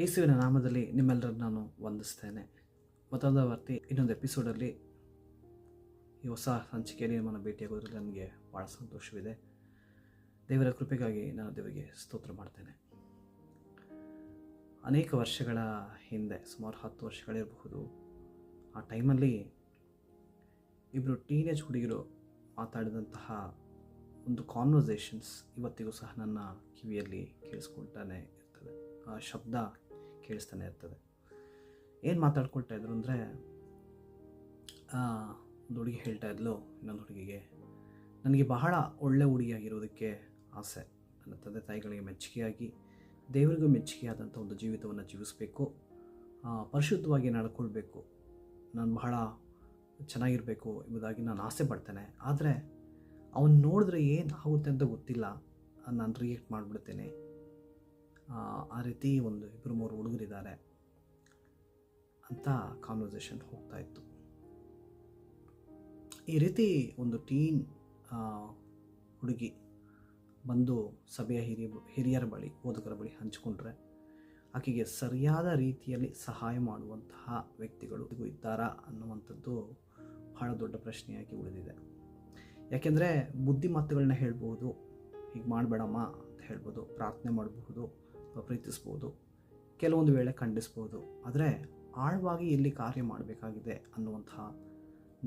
ಯೇಸುವಿನ ನಾಮದಲ್ಲಿ ನಿಮ್ಮೆಲ್ಲರನ್ನು ನಾನು ವಂದಿಸ್ತೇನೆ. ಮತ್ತೊಂದು ವರ್ತಿ ಇನ್ನೊಂದು ಎಪಿಸೋಡಲ್ಲಿ ಈ ಹೊಸ ಸಂಚಿಕೆಯಲ್ಲಿ ನಿಮ್ಮನ್ನು ಭೇಟಿಯಾಗೋದ್ರಲ್ಲಿ ನನಗೆ ಭಾಳ ಸಂತೋಷವಿದೆ. ದೇವರ ಕೃಪೆಗಾಗಿ ನಾನು ದೇವರಿಗೆ ಸ್ತೋತ್ರ ಮಾಡ್ತೇನೆ. ಅನೇಕ ವರ್ಷಗಳ ಹಿಂದೆ, ಸುಮಾರು ಹತ್ತು ವರ್ಷಗಳಿರಬಹುದು, ಆ ಟೈಮಲ್ಲಿ ಇಬ್ಬರು ಟೀನೇಜ್ ಹುಡುಗಿರು ಮಾತಾಡಿದಂತಹ ಒಂದು ಕಾನ್ವರ್ಸೇಷನ್ಸ್ ಇವತ್ತಿಗೂ ಸಹ ನನ್ನ ಕಿವಿಯಲ್ಲಿ ಕೇಳಿಸ್ಕೊಳ್ತಾನೆ ಇರ್ತದೆ. ಆ ಶಬ್ದ ಕೇಳಿಸ್ತಾನೆ ಇರ್ತದೆ. ಏನು ಮಾತಾಡ್ಕೊಳ್ತಾ ಇದ್ರು ಅಂದರೆ ಒಂದು ಹುಡುಗಿ ಹೇಳ್ತಾ ಇದ್ಲು, ಇನ್ನೊಂದು ಹುಡುಗಿಗೆ, ನನಗೆ ಬಹಳ ಒಳ್ಳೆ ಹುಡುಗಿಯಾಗಿರೋದಕ್ಕೆ ಆಸೆ. ನನ್ನ ತಂದೆ ತಾಯಿಗಳಿಗೆ ಮೆಚ್ಚುಗೆಯಾಗಿ, ದೇವರಿಗೂ ಮೆಚ್ಚುಗೆಯಾದಂಥ ಒಂದು ಜೀವಿತವನ್ನು ಜೀವಿಸಬೇಕು. ಪರಿಶುದ್ಧವಾಗಿ ನಡ್ಕೊಳ್ಬೇಕು. ನಾನು ಬಹಳ ಚೆನ್ನಾಗಿರಬೇಕು ಎಂಬುದಾಗಿ ನಾನು ಆಸೆ ಪಡ್ತೇನೆ. ಆದರೆ, ಅವನು ನೋಡಿದ್ರೆ ಏನು ಆಗುತ್ತೆ ಅಂತ ಗೊತ್ತಿಲ್ಲ. ನಾನು ರಿಯಾಕ್ಟ್ ಮಾಡಿಬಿಡ್ತೇನೆ. ಆ ರೀತಿ ಒಂದು ಇಬ್ಬರು ಮೂರು ಹುಡುಗರಿದ್ದಾರೆ ಅಂತ ಕಾನ್ವರ್ಸೇಷನ್ ಹೋಗ್ತಾ ಇತ್ತು. ಈ ರೀತಿ ಒಂದು ಟೀನ್ ಹುಡುಗಿ ಬಂದು ಸಭೆಯ ಹಿರಿಯ ಹಿರಿಯರ ಬಳಿ ಬೋಧಕರ ಬಳಿ ಹಂಚಿಕೊಂಡ್ರೆ ಆಕೆಗೆ ಸರಿಯಾದ ರೀತಿಯಲ್ಲಿ ಸಹಾಯ ಮಾಡುವಂತಹ ವ್ಯಕ್ತಿಗಳು ಇದ್ದಾರಾ ಅನ್ನುವಂಥದ್ದು ಬಹಳ ದೊಡ್ಡ ಪ್ರಶ್ನೆಯಾಗಿ ಉಳಿದಿದೆ. ಯಾಕೆಂದರೆ ಬುದ್ಧಿಮಾತುಗಳನ್ನ ಹೇಳ್ಬೋದು ಹೀಗೆ ಮಾಡಬೇಡಮ್ಮ ಅಂತ ಹೇಳ್ಬೋದು ಪ್ರಾರ್ಥನೆ ಮಾಡಬಹುದು ಪ್ರೀತಿಸ್ಬೋದು, ಕೆಲವೊಂದು ವೇಳೆ ಖಂಡಿಸ್ಬೋದು, ಆದರೆ ಆಳವಾಗಿ ಎಲ್ಲಿ ಕಾರ್ಯ ಮಾಡಬೇಕಾಗಿದೆ ಅನ್ನುವಂತಹ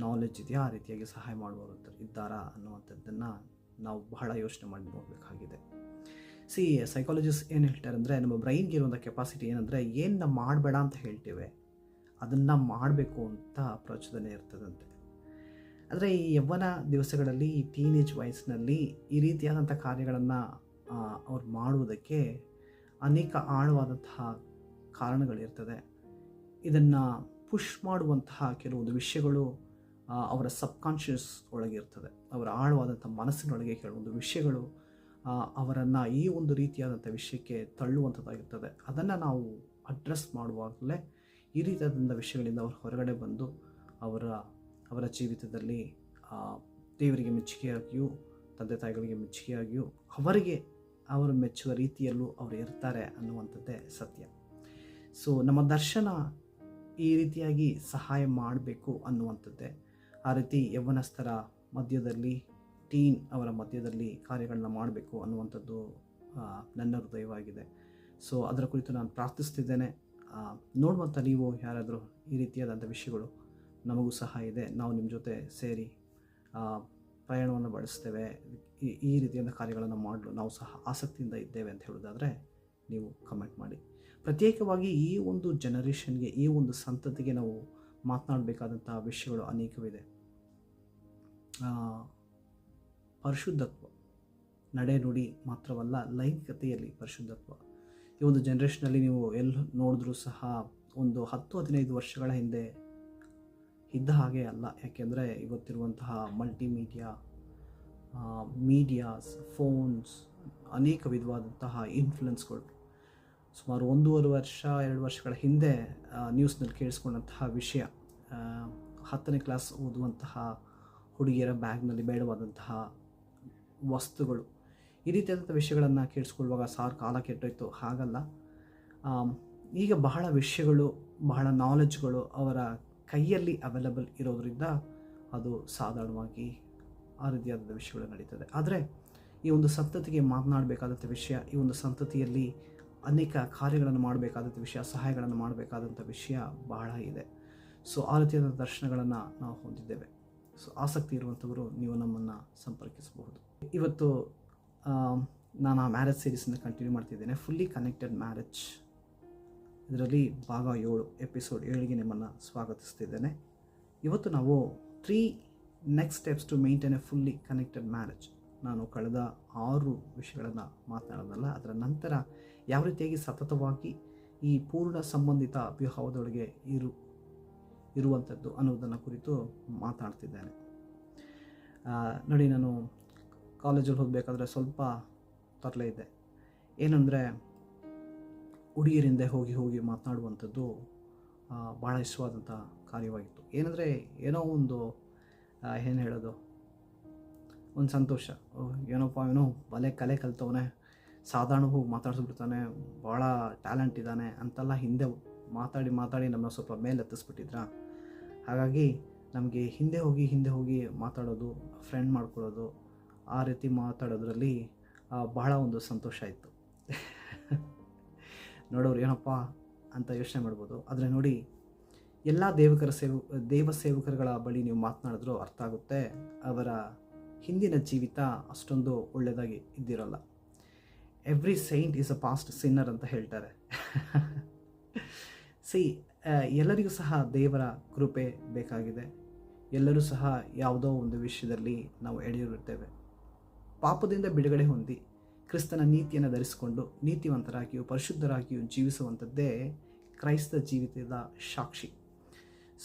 ನಾಲೆಜ್ ಇದೆಯಾ? ಆ ರೀತಿಯಾಗಿ ಸಹಾಯ ಮಾಡುವವರು ಇದ್ದಾರಾ ಅನ್ನುವಂಥದ್ದನ್ನು ನಾವು ಬಹಳ ಯೋಚನೆ ಮಾಡಿ ನೋಡಬೇಕಾಗಿದೆ. ಸಿ ಸೈಕಾಲಜಿಸ್ಟ್ ಏನು ಹೇಳ್ತಾರೆ ಅಂದರೆ, ನಮ್ಮ ಬ್ರೈನ್ಗೆ ಇರುವಂಥ ಕೆಪಾಸಿಟಿ ಏನಂದರೆ ಏನನ್ನ ಮಾಡಬೇಡ ಅಂತ ಹೇಳ್ತೇವೆ, ಅದನ್ನು ಮಾಡಬೇಕು ಅಂತ ಪ್ರಚೋದನೆ ಇರ್ತದಂತೆ. ಆದರೆ ಈ ಯವ್ವನ ದಿವಸಗಳಲ್ಲಿ, ಈ ಟೀನೇಜ್ ವಯಸ್ಸಿನಲ್ಲಿ ಈ ರೀತಿಯಾದಂಥ ಕಾರ್ಯಗಳನ್ನು ಅವ್ರು ಮಾಡುವುದಕ್ಕೆ ಅನೇಕ ಆಳವಾದಂತಹ ಕಾರಣಗಳಿರ್ತದೆ. ಇದನ್ನು ಪುಷ್ ಮಾಡುವಂತಹ ಕೆಲವೊಂದು ವಿಷಯಗಳು ಅವರ ಸಬ್ಕಾನ್ಷಿಯಸ್ ಒಳಗಿರ್ತದೆ. ಅವರ ಆಳವಾದಂಥ ಮನಸ್ಸಿನೊಳಗೆ ಕೆಲವೊಂದು ವಿಷಯಗಳು ಅವರನ್ನು ಈ ಒಂದು ರೀತಿಯಾದಂಥ ವಿಷಯಕ್ಕೆ ತಳ್ಳುವಂಥದ್ದಾಗಿರ್ತದೆ. ಅದನ್ನು ನಾವು ಅಡ್ರೆಸ್ ಮಾಡುವಾಗಲೇ ಈ ರೀತಿಯಾದಂಥ ವಿಷಯಗಳಿಂದ ಅವರು ಹೊರಗಡೆ ಬಂದು ಅವರ ಅವರ ಜೀವಿತದಲ್ಲಿ ದೇವರಿಗೆ ಮೆಚ್ಚುಗೆಯಾಗಿಯೂ, ತಂದೆ ತಾಯಿಗಳಿಗೆ ಮೆಚ್ಚುಗೆಯಾಗಿಯೂ ಅವರಿಗೆ ಅವರು ಮೆಚ್ಚುವ ರೀತಿಯಲ್ಲೂ ಅವರು ಇರ್ತಾರೆ ಅನ್ನುವಂಥದ್ದೇ ಸತ್ಯ. ಸೊ ನಮ್ಮ ದರ್ಶನ ಈ ರೀತಿಯಾಗಿ ಸಹಾಯ ಮಾಡಬೇಕು ಅನ್ನುವಂಥದ್ದೇ. ಆ ರೀತಿ ಯೌವನಸ್ಥರ ಮಧ್ಯದಲ್ಲಿ ಟೀನ್ ಅವರ ಮಧ್ಯದಲ್ಲಿ ಕಾರ್ಯಗಳನ್ನ ಮಾಡಬೇಕು ಅನ್ನುವಂಥದ್ದು ನನ್ನ ಹೃದಯವಾಗಿದೆ. ಸೊ ಅದರ ಕುರಿತು ನಾನು ಪ್ರಾರ್ಥಿಸ್ತಿದ್ದೇನೆ. ನೋಡುವಂಥ ನೀವು ಯಾರಾದರೂ ಈ ರೀತಿಯಾದಂಥ ವಿಷಯಗಳು ನಮಗೂ ಸಹ ಇದೆ. ನಾವು ನಿಮ್ಮ ಜೊತೆ ಸೇರಿ ಪ್ರಯಾಣವನ್ನು ಬಳಸ್ತೇವೆ. ಈ ಈ ರೀತಿಯಾದ ಕಾರ್ಯಗಳನ್ನು ಮಾಡಲು ನಾವು ಸಹ ಆಸಕ್ತಿಯಿಂದ ಇದ್ದೇವೆ ಅಂತ ಹೇಳೋದಾದರೆ ನೀವು ಕಮೆಂಟ್ ಮಾಡಿ. ಪ್ರತ್ಯೇಕವಾಗಿ ಈ ಒಂದು ಜನರೇಷನ್ಗೆ ಈ ಒಂದು ಸಂತತಿಗೆ ನಾವು ಮಾತನಾಡಬೇಕಾದಂತಹ ವಿಷಯಗಳು ಅನೇಕವಿದೆ. ಪರಿಶುದ್ಧತ್ವ, ನಡೆ ನುಡಿ ಮಾತ್ರವಲ್ಲ, ಲೈಂಗಿಕತೆಯಲ್ಲಿ ಪರಿಶುದ್ಧತ್ವ. ಈ ಒಂದು ಜನ್ರೇಷನಲ್ಲಿ ನೀವು ಎಲ್ಲಿ ನೋಡಿದ್ರೂ ಸಹ ಒಂದು ಹತ್ತು, ಹದಿನೈದು ವರ್ಷಗಳ ಹಿಂದೆ ಇದ್ದ ಹಾಗೆ ಅಲ್ಲ. ಯಾಕೆಂದರೆ ಇವತ್ತಿರುವಂತಹ ಮಲ್ಟಿಮೀಡಿಯಾ ಮೀಡಿಯಾಸ್ ಫೋನ್ಸ್ ಅನೇಕ ವಿಧವಾದಂತಹ ಇನ್ಫ್ಲುಯೆನ್ಸ್ಗಳು ಸುಮಾರು ಒಂದೂವರೆ ವರ್ಷ, ಎರಡು ವರ್ಷಗಳ ಹಿಂದೆ ನ್ಯೂಸ್ನಲ್ಲಿ ಕೇಳಿಸ್ಕೊಂಡಂತಹ ವಿಷಯ. ಹತ್ತನೇ ಕ್ಲಾಸ್ ಓದುವಂತಹ ಹುಡುಗಿಯರ ಬ್ಯಾಗ್ನಲ್ಲಿ ಬೇಡವಾದಂತಹ ವಸ್ತುಗಳು. ಈ ರೀತಿಯಾದಂಥ ವಿಷಯಗಳನ್ನು ಕೇಳಿಸ್ಕೊಳ್ಳುವಾಗ ಸಾರ್ ಕಾಲ ಕೆಟ್ಟೋಯ್ತು. ಹಾಗಲ್ಲ. ಈಗ ಬಹಳ ವಿಷಯಗಳು, ಬಹಳ ನಾಲೆಜ್ಗಳು ಅವರ ಕೈಯಲ್ಲಿ ಅವೈಲಬಲ್ ಇರೋದರಿಂದ ಅದು ಸಾಧಾರಣವಾಗಿ ಆ ರೀತಿಯಾದ ವಿಷಯಗಳು ನಡೀತದೆ. ಆದರೆ ಈ ಒಂದು ಸಂತತಿಗೆ ಮಾತನಾಡಬೇಕಾದಂಥ ವಿಷಯ, ಈ ಒಂದು ಸಂತತಿಯಲ್ಲಿ ಅನೇಕ ಕಾರ್ಯಗಳನ್ನು ಮಾಡಬೇಕಾದಂಥ ವಿಷಯ, ಸಹಾಯಗಳನ್ನು ಮಾಡಬೇಕಾದಂಥ ವಿಷಯ ಬಹಳ ಇದೆ. ಸೊ ಆ ರೀತಿಯಾದ ದರ್ಶನಗಳನ್ನು ನಾವು ಹೊಂದಿದ್ದೇವೆ. ಸೊ ಆಸಕ್ತಿ ಇರುವಂಥವರು ನೀವು ನಮ್ಮನ್ನು ಸಂಪರ್ಕಿಸಬಹುದು. ಇವತ್ತು ನಾನು ಆ ಮ್ಯಾರೇಜ್ ಸೀರೀಸನ್ನು ಕಂಟಿನ್ಯೂ ಮಾಡ್ತಿದ್ದೇನೆ. ಫುಲ್ಲಿ ಕನೆಕ್ಟೆಡ್ ಮ್ಯಾರೇಜ್ ಇದರಲ್ಲಿ ಭಾಗ ಏಳು, ಎಪಿಸೋಡ್ ಏಳಿಗೆ ನಿಮ್ಮನ್ನು ಸ್ವಾಗತಿಸ್ತಿದ್ದೇನೆ. ಇವತ್ತು ನಾವು three next steps to maintain a fully connected marriage ನಾನು ಕಳೆದ ಆರು ವಿಷಯಗಳನ್ನು ಮಾತನಾಡೋದಲ್ಲ, ಅದರ ನಂತರ ಯಾವ ರೀತಿಯಾಗಿ ಸತತವಾಗಿ ಈ ಪೂರ್ಣ ಸಂಬಂಧಿತ ವಿವಾಹದೊಳಗೆ ಇರು ಇರುವಂಥದ್ದು ಅನ್ನೋದನ್ನು ಕುರಿತು ಮಾತಾಡ್ತಿದ್ದೇನೆ ನೋಡಿ, ನಾನು ಕಾಲೇಜಲ್ಲಿ ಹೋಗಬೇಕಾದ್ರೆ ಸ್ವಲ್ಪ ತೊರಲೆ ಇದೆ. ಏನಂದರೆ, ಹುಡುಗಿಯರಿಂದ ಹೋಗಿ ಹೋಗಿ ಮಾತನಾಡುವಂಥದ್ದು ಭಾಳ ಇಷ್ಟವಾದಂಥ ಕಾರ್ಯವಾಗಿತ್ತು. ಏನಂದರೆ, ಏನೋ ಒಂದು ಏನು ಹೇಳೋದು? ಒಂದು ಸಂತೋಷ. ಏನಪ್ಪ ಏನೋ ಬಲೆ ಕಲೆ ಕಲ್ತವನೇ. ಸಾಧಾರಣ ಹೋಗಿ ಮಾತಾಡಿಸ್ಬಿಡ್ತಾನೆ. ಭಾಳ ಟ್ಯಾಲೆಂಟ್ ಇದ್ದಾನೆ ಅಂತೆಲ್ಲ ಹಿಂದೆ ಮಾತಾಡಿ ಮಾತಾಡಿ ನಮ್ಮನ್ನ ಸ್ವಲ್ಪ ಮೇಲೆ ಎತ್ತಿಸ್ಬಿಟ್ಟಿದ್ರ ಹಾಗಾಗಿ ನಮಗೆ ಹಿಂದೆ ಹೋಗಿ ಹಿಂದೆ ಹೋಗಿ ಮಾತಾಡೋದು ಫ್ರೆಂಡ್ ಮಾಡ್ಕೊಳ್ಳೋದು, ಆ ರೀತಿ ಮಾತಾಡೋದ್ರಲ್ಲಿ ಬಹಳ ಒಂದು ಸಂತೋಷ ಇತ್ತು ನೋಡೋರು ಏನಪ್ಪ ಅಂತ ಯೋಚನೆ ಮಾಡ್ಬೋದು. ಆದರೆ ನೋಡಿ ಎಲ್ಲ ದೇವಕರ ಸೇವ, ದೇವ ಸೇವಕರುಗಳ ಬಳಿ ನೀವು ಮಾತನಾಡಿದ್ರೂ ಅರ್ಥ ಆಗುತ್ತೆ. ಅವರ ಹಿಂದಿನ ಜೀವಿತ ಅಷ್ಟೊಂದು ಒಳ್ಳೆಯದಾಗಿ ಇದ್ದಿರೋಲ್ಲ. Every saint is a past sinner ಅಂತ ಹೇಳ್ತಾರೆ. ಸಿ ಎಲ್ಲರಿಗೂ ಸಹ ದೇವರ ಕೃಪೆ ಬೇಕಾಗಿದೆ. ಎಲ್ಲರೂ ಸಹ ಯಾವುದೋ ಒಂದು ವಿಷಯದಲ್ಲಿ ನಾವು ಎಳೆಯಿರುತ್ತೇವೆ ಪಾಪದಿಂದ ಬಿಡುಗಡೆ ಹೊಂದಿ ಕ್ರಿಸ್ತನ ನೀತಿಯನ್ನು ಧರಿಸಿಕೊಂಡು ನೀತಿವಂತರಾಗಿಯೂ ಪರಿಶುದ್ಧರಾಗಿಯೂ ಜೀವಿಸುವಂಥದ್ದೇ ಕ್ರೈಸ್ತ ಜೀವಿತದ ಸಾಕ್ಷಿ.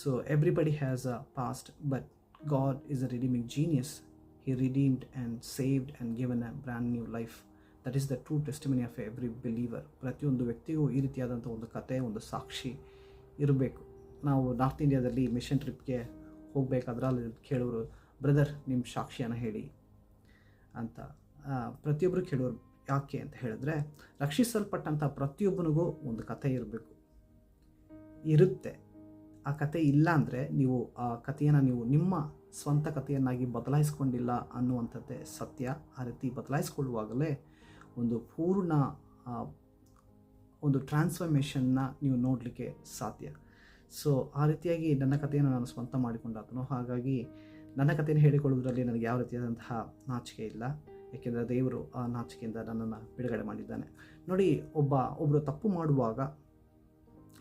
So everybody has a past but God is a redeeming genius He redeemed and saved and given a brand new life that is the true testimony of every believer ಪ್ರತಿಯೊಂದು ವ್ಯಕ್ತಿಗೂ ಈ ರೀತಿಯಾದಂಥ ಒಂದು ಕತೆ ಒಂದು ಸಾಕ್ಷಿ ಇರಬೇಕು. ನಾವು ನಾರ್ತ್ ಇಂಡಿಯಾದಲ್ಲಿ ಮಿಷನ್ ಟ್ರಿಪ್ಗೆ ಹೋಗಬೇಕಾದ್ರೆ ಅಲ್ಲಿ ಕೇಳೋರು ಬ್ರದರ್ ನಿಮ್ಮ ಸಾಕ್ಷಿಯನ್ನು ಹೇಳಿ ಅಂತ. ಪ್ರತಿಯೊಬ್ಬರು ಕೇಳೋರು ಯಾಕೆ ಅಂತ ಹೇಳಿದ್ರೆ, ರಕ್ಷಿಸಲ್ಪಟ್ಟಂಥ ಪ್ರತಿಯೊಬ್ಬನಿಗೂ ಒಂದು ಕತೆ ಇರಬೇಕು. ಇರುತ್ತೆ. ಆ ಕತೆ ಇಲ್ಲ ಅಂದರೆ ನೀವು ಆ ಕಥೆಯನ್ನು ನೀವು ನಿಮ್ಮ ಸ್ವಂತ ಕಥೆಯನ್ನಾಗಿ ಬದಲಾಯಿಸ್ಕೊಂಡಿಲ್ಲ ಅನ್ನುವಂಥದ್ದೇ ಸತ್ಯ. ಆ ರೀತಿ ಬದಲಾಯಿಸ್ಕೊಳ್ಳುವಾಗಲೇ ಒಂದು ಪೂರ್ಣ ಒಂದು ಟ್ರಾನ್ಸ್ಫಾರ್ಮೇಷನ್ನ ನೀವು ನೋಡಲಿಕ್ಕೆ ಸಾಧ್ಯ. ಸೊ ಆ ರೀತಿಯಾಗಿ ನನ್ನ ಕಥೆಯನ್ನು ನಾನು ಸ್ವಂತ ಮಾಡಿಕೊಂಡಾತನು, ಹಾಗಾಗಿ ನನ್ನ ಕಥೆಯನ್ನು ಹೇಳಿಕೊಳ್ಳುವುದರಲ್ಲಿ ನನಗೆ ಯಾವ ರೀತಿಯಾದಂತಹ ನಾಚಿಕೆ ಇಲ್ಲ. ಏಕೆಂದರೆ ದೇವರು ಆ ನಾಚಿಕೆಯಿಂದ ನನ್ನನ್ನು ಬಿಡುಗಡೆ ಮಾಡಿದ್ದಾನೆ. ನೋಡಿ, ಒಬ್ಬ ಒಬ್ಬರು ತಪ್ಪು ಮಾಡುವಾಗ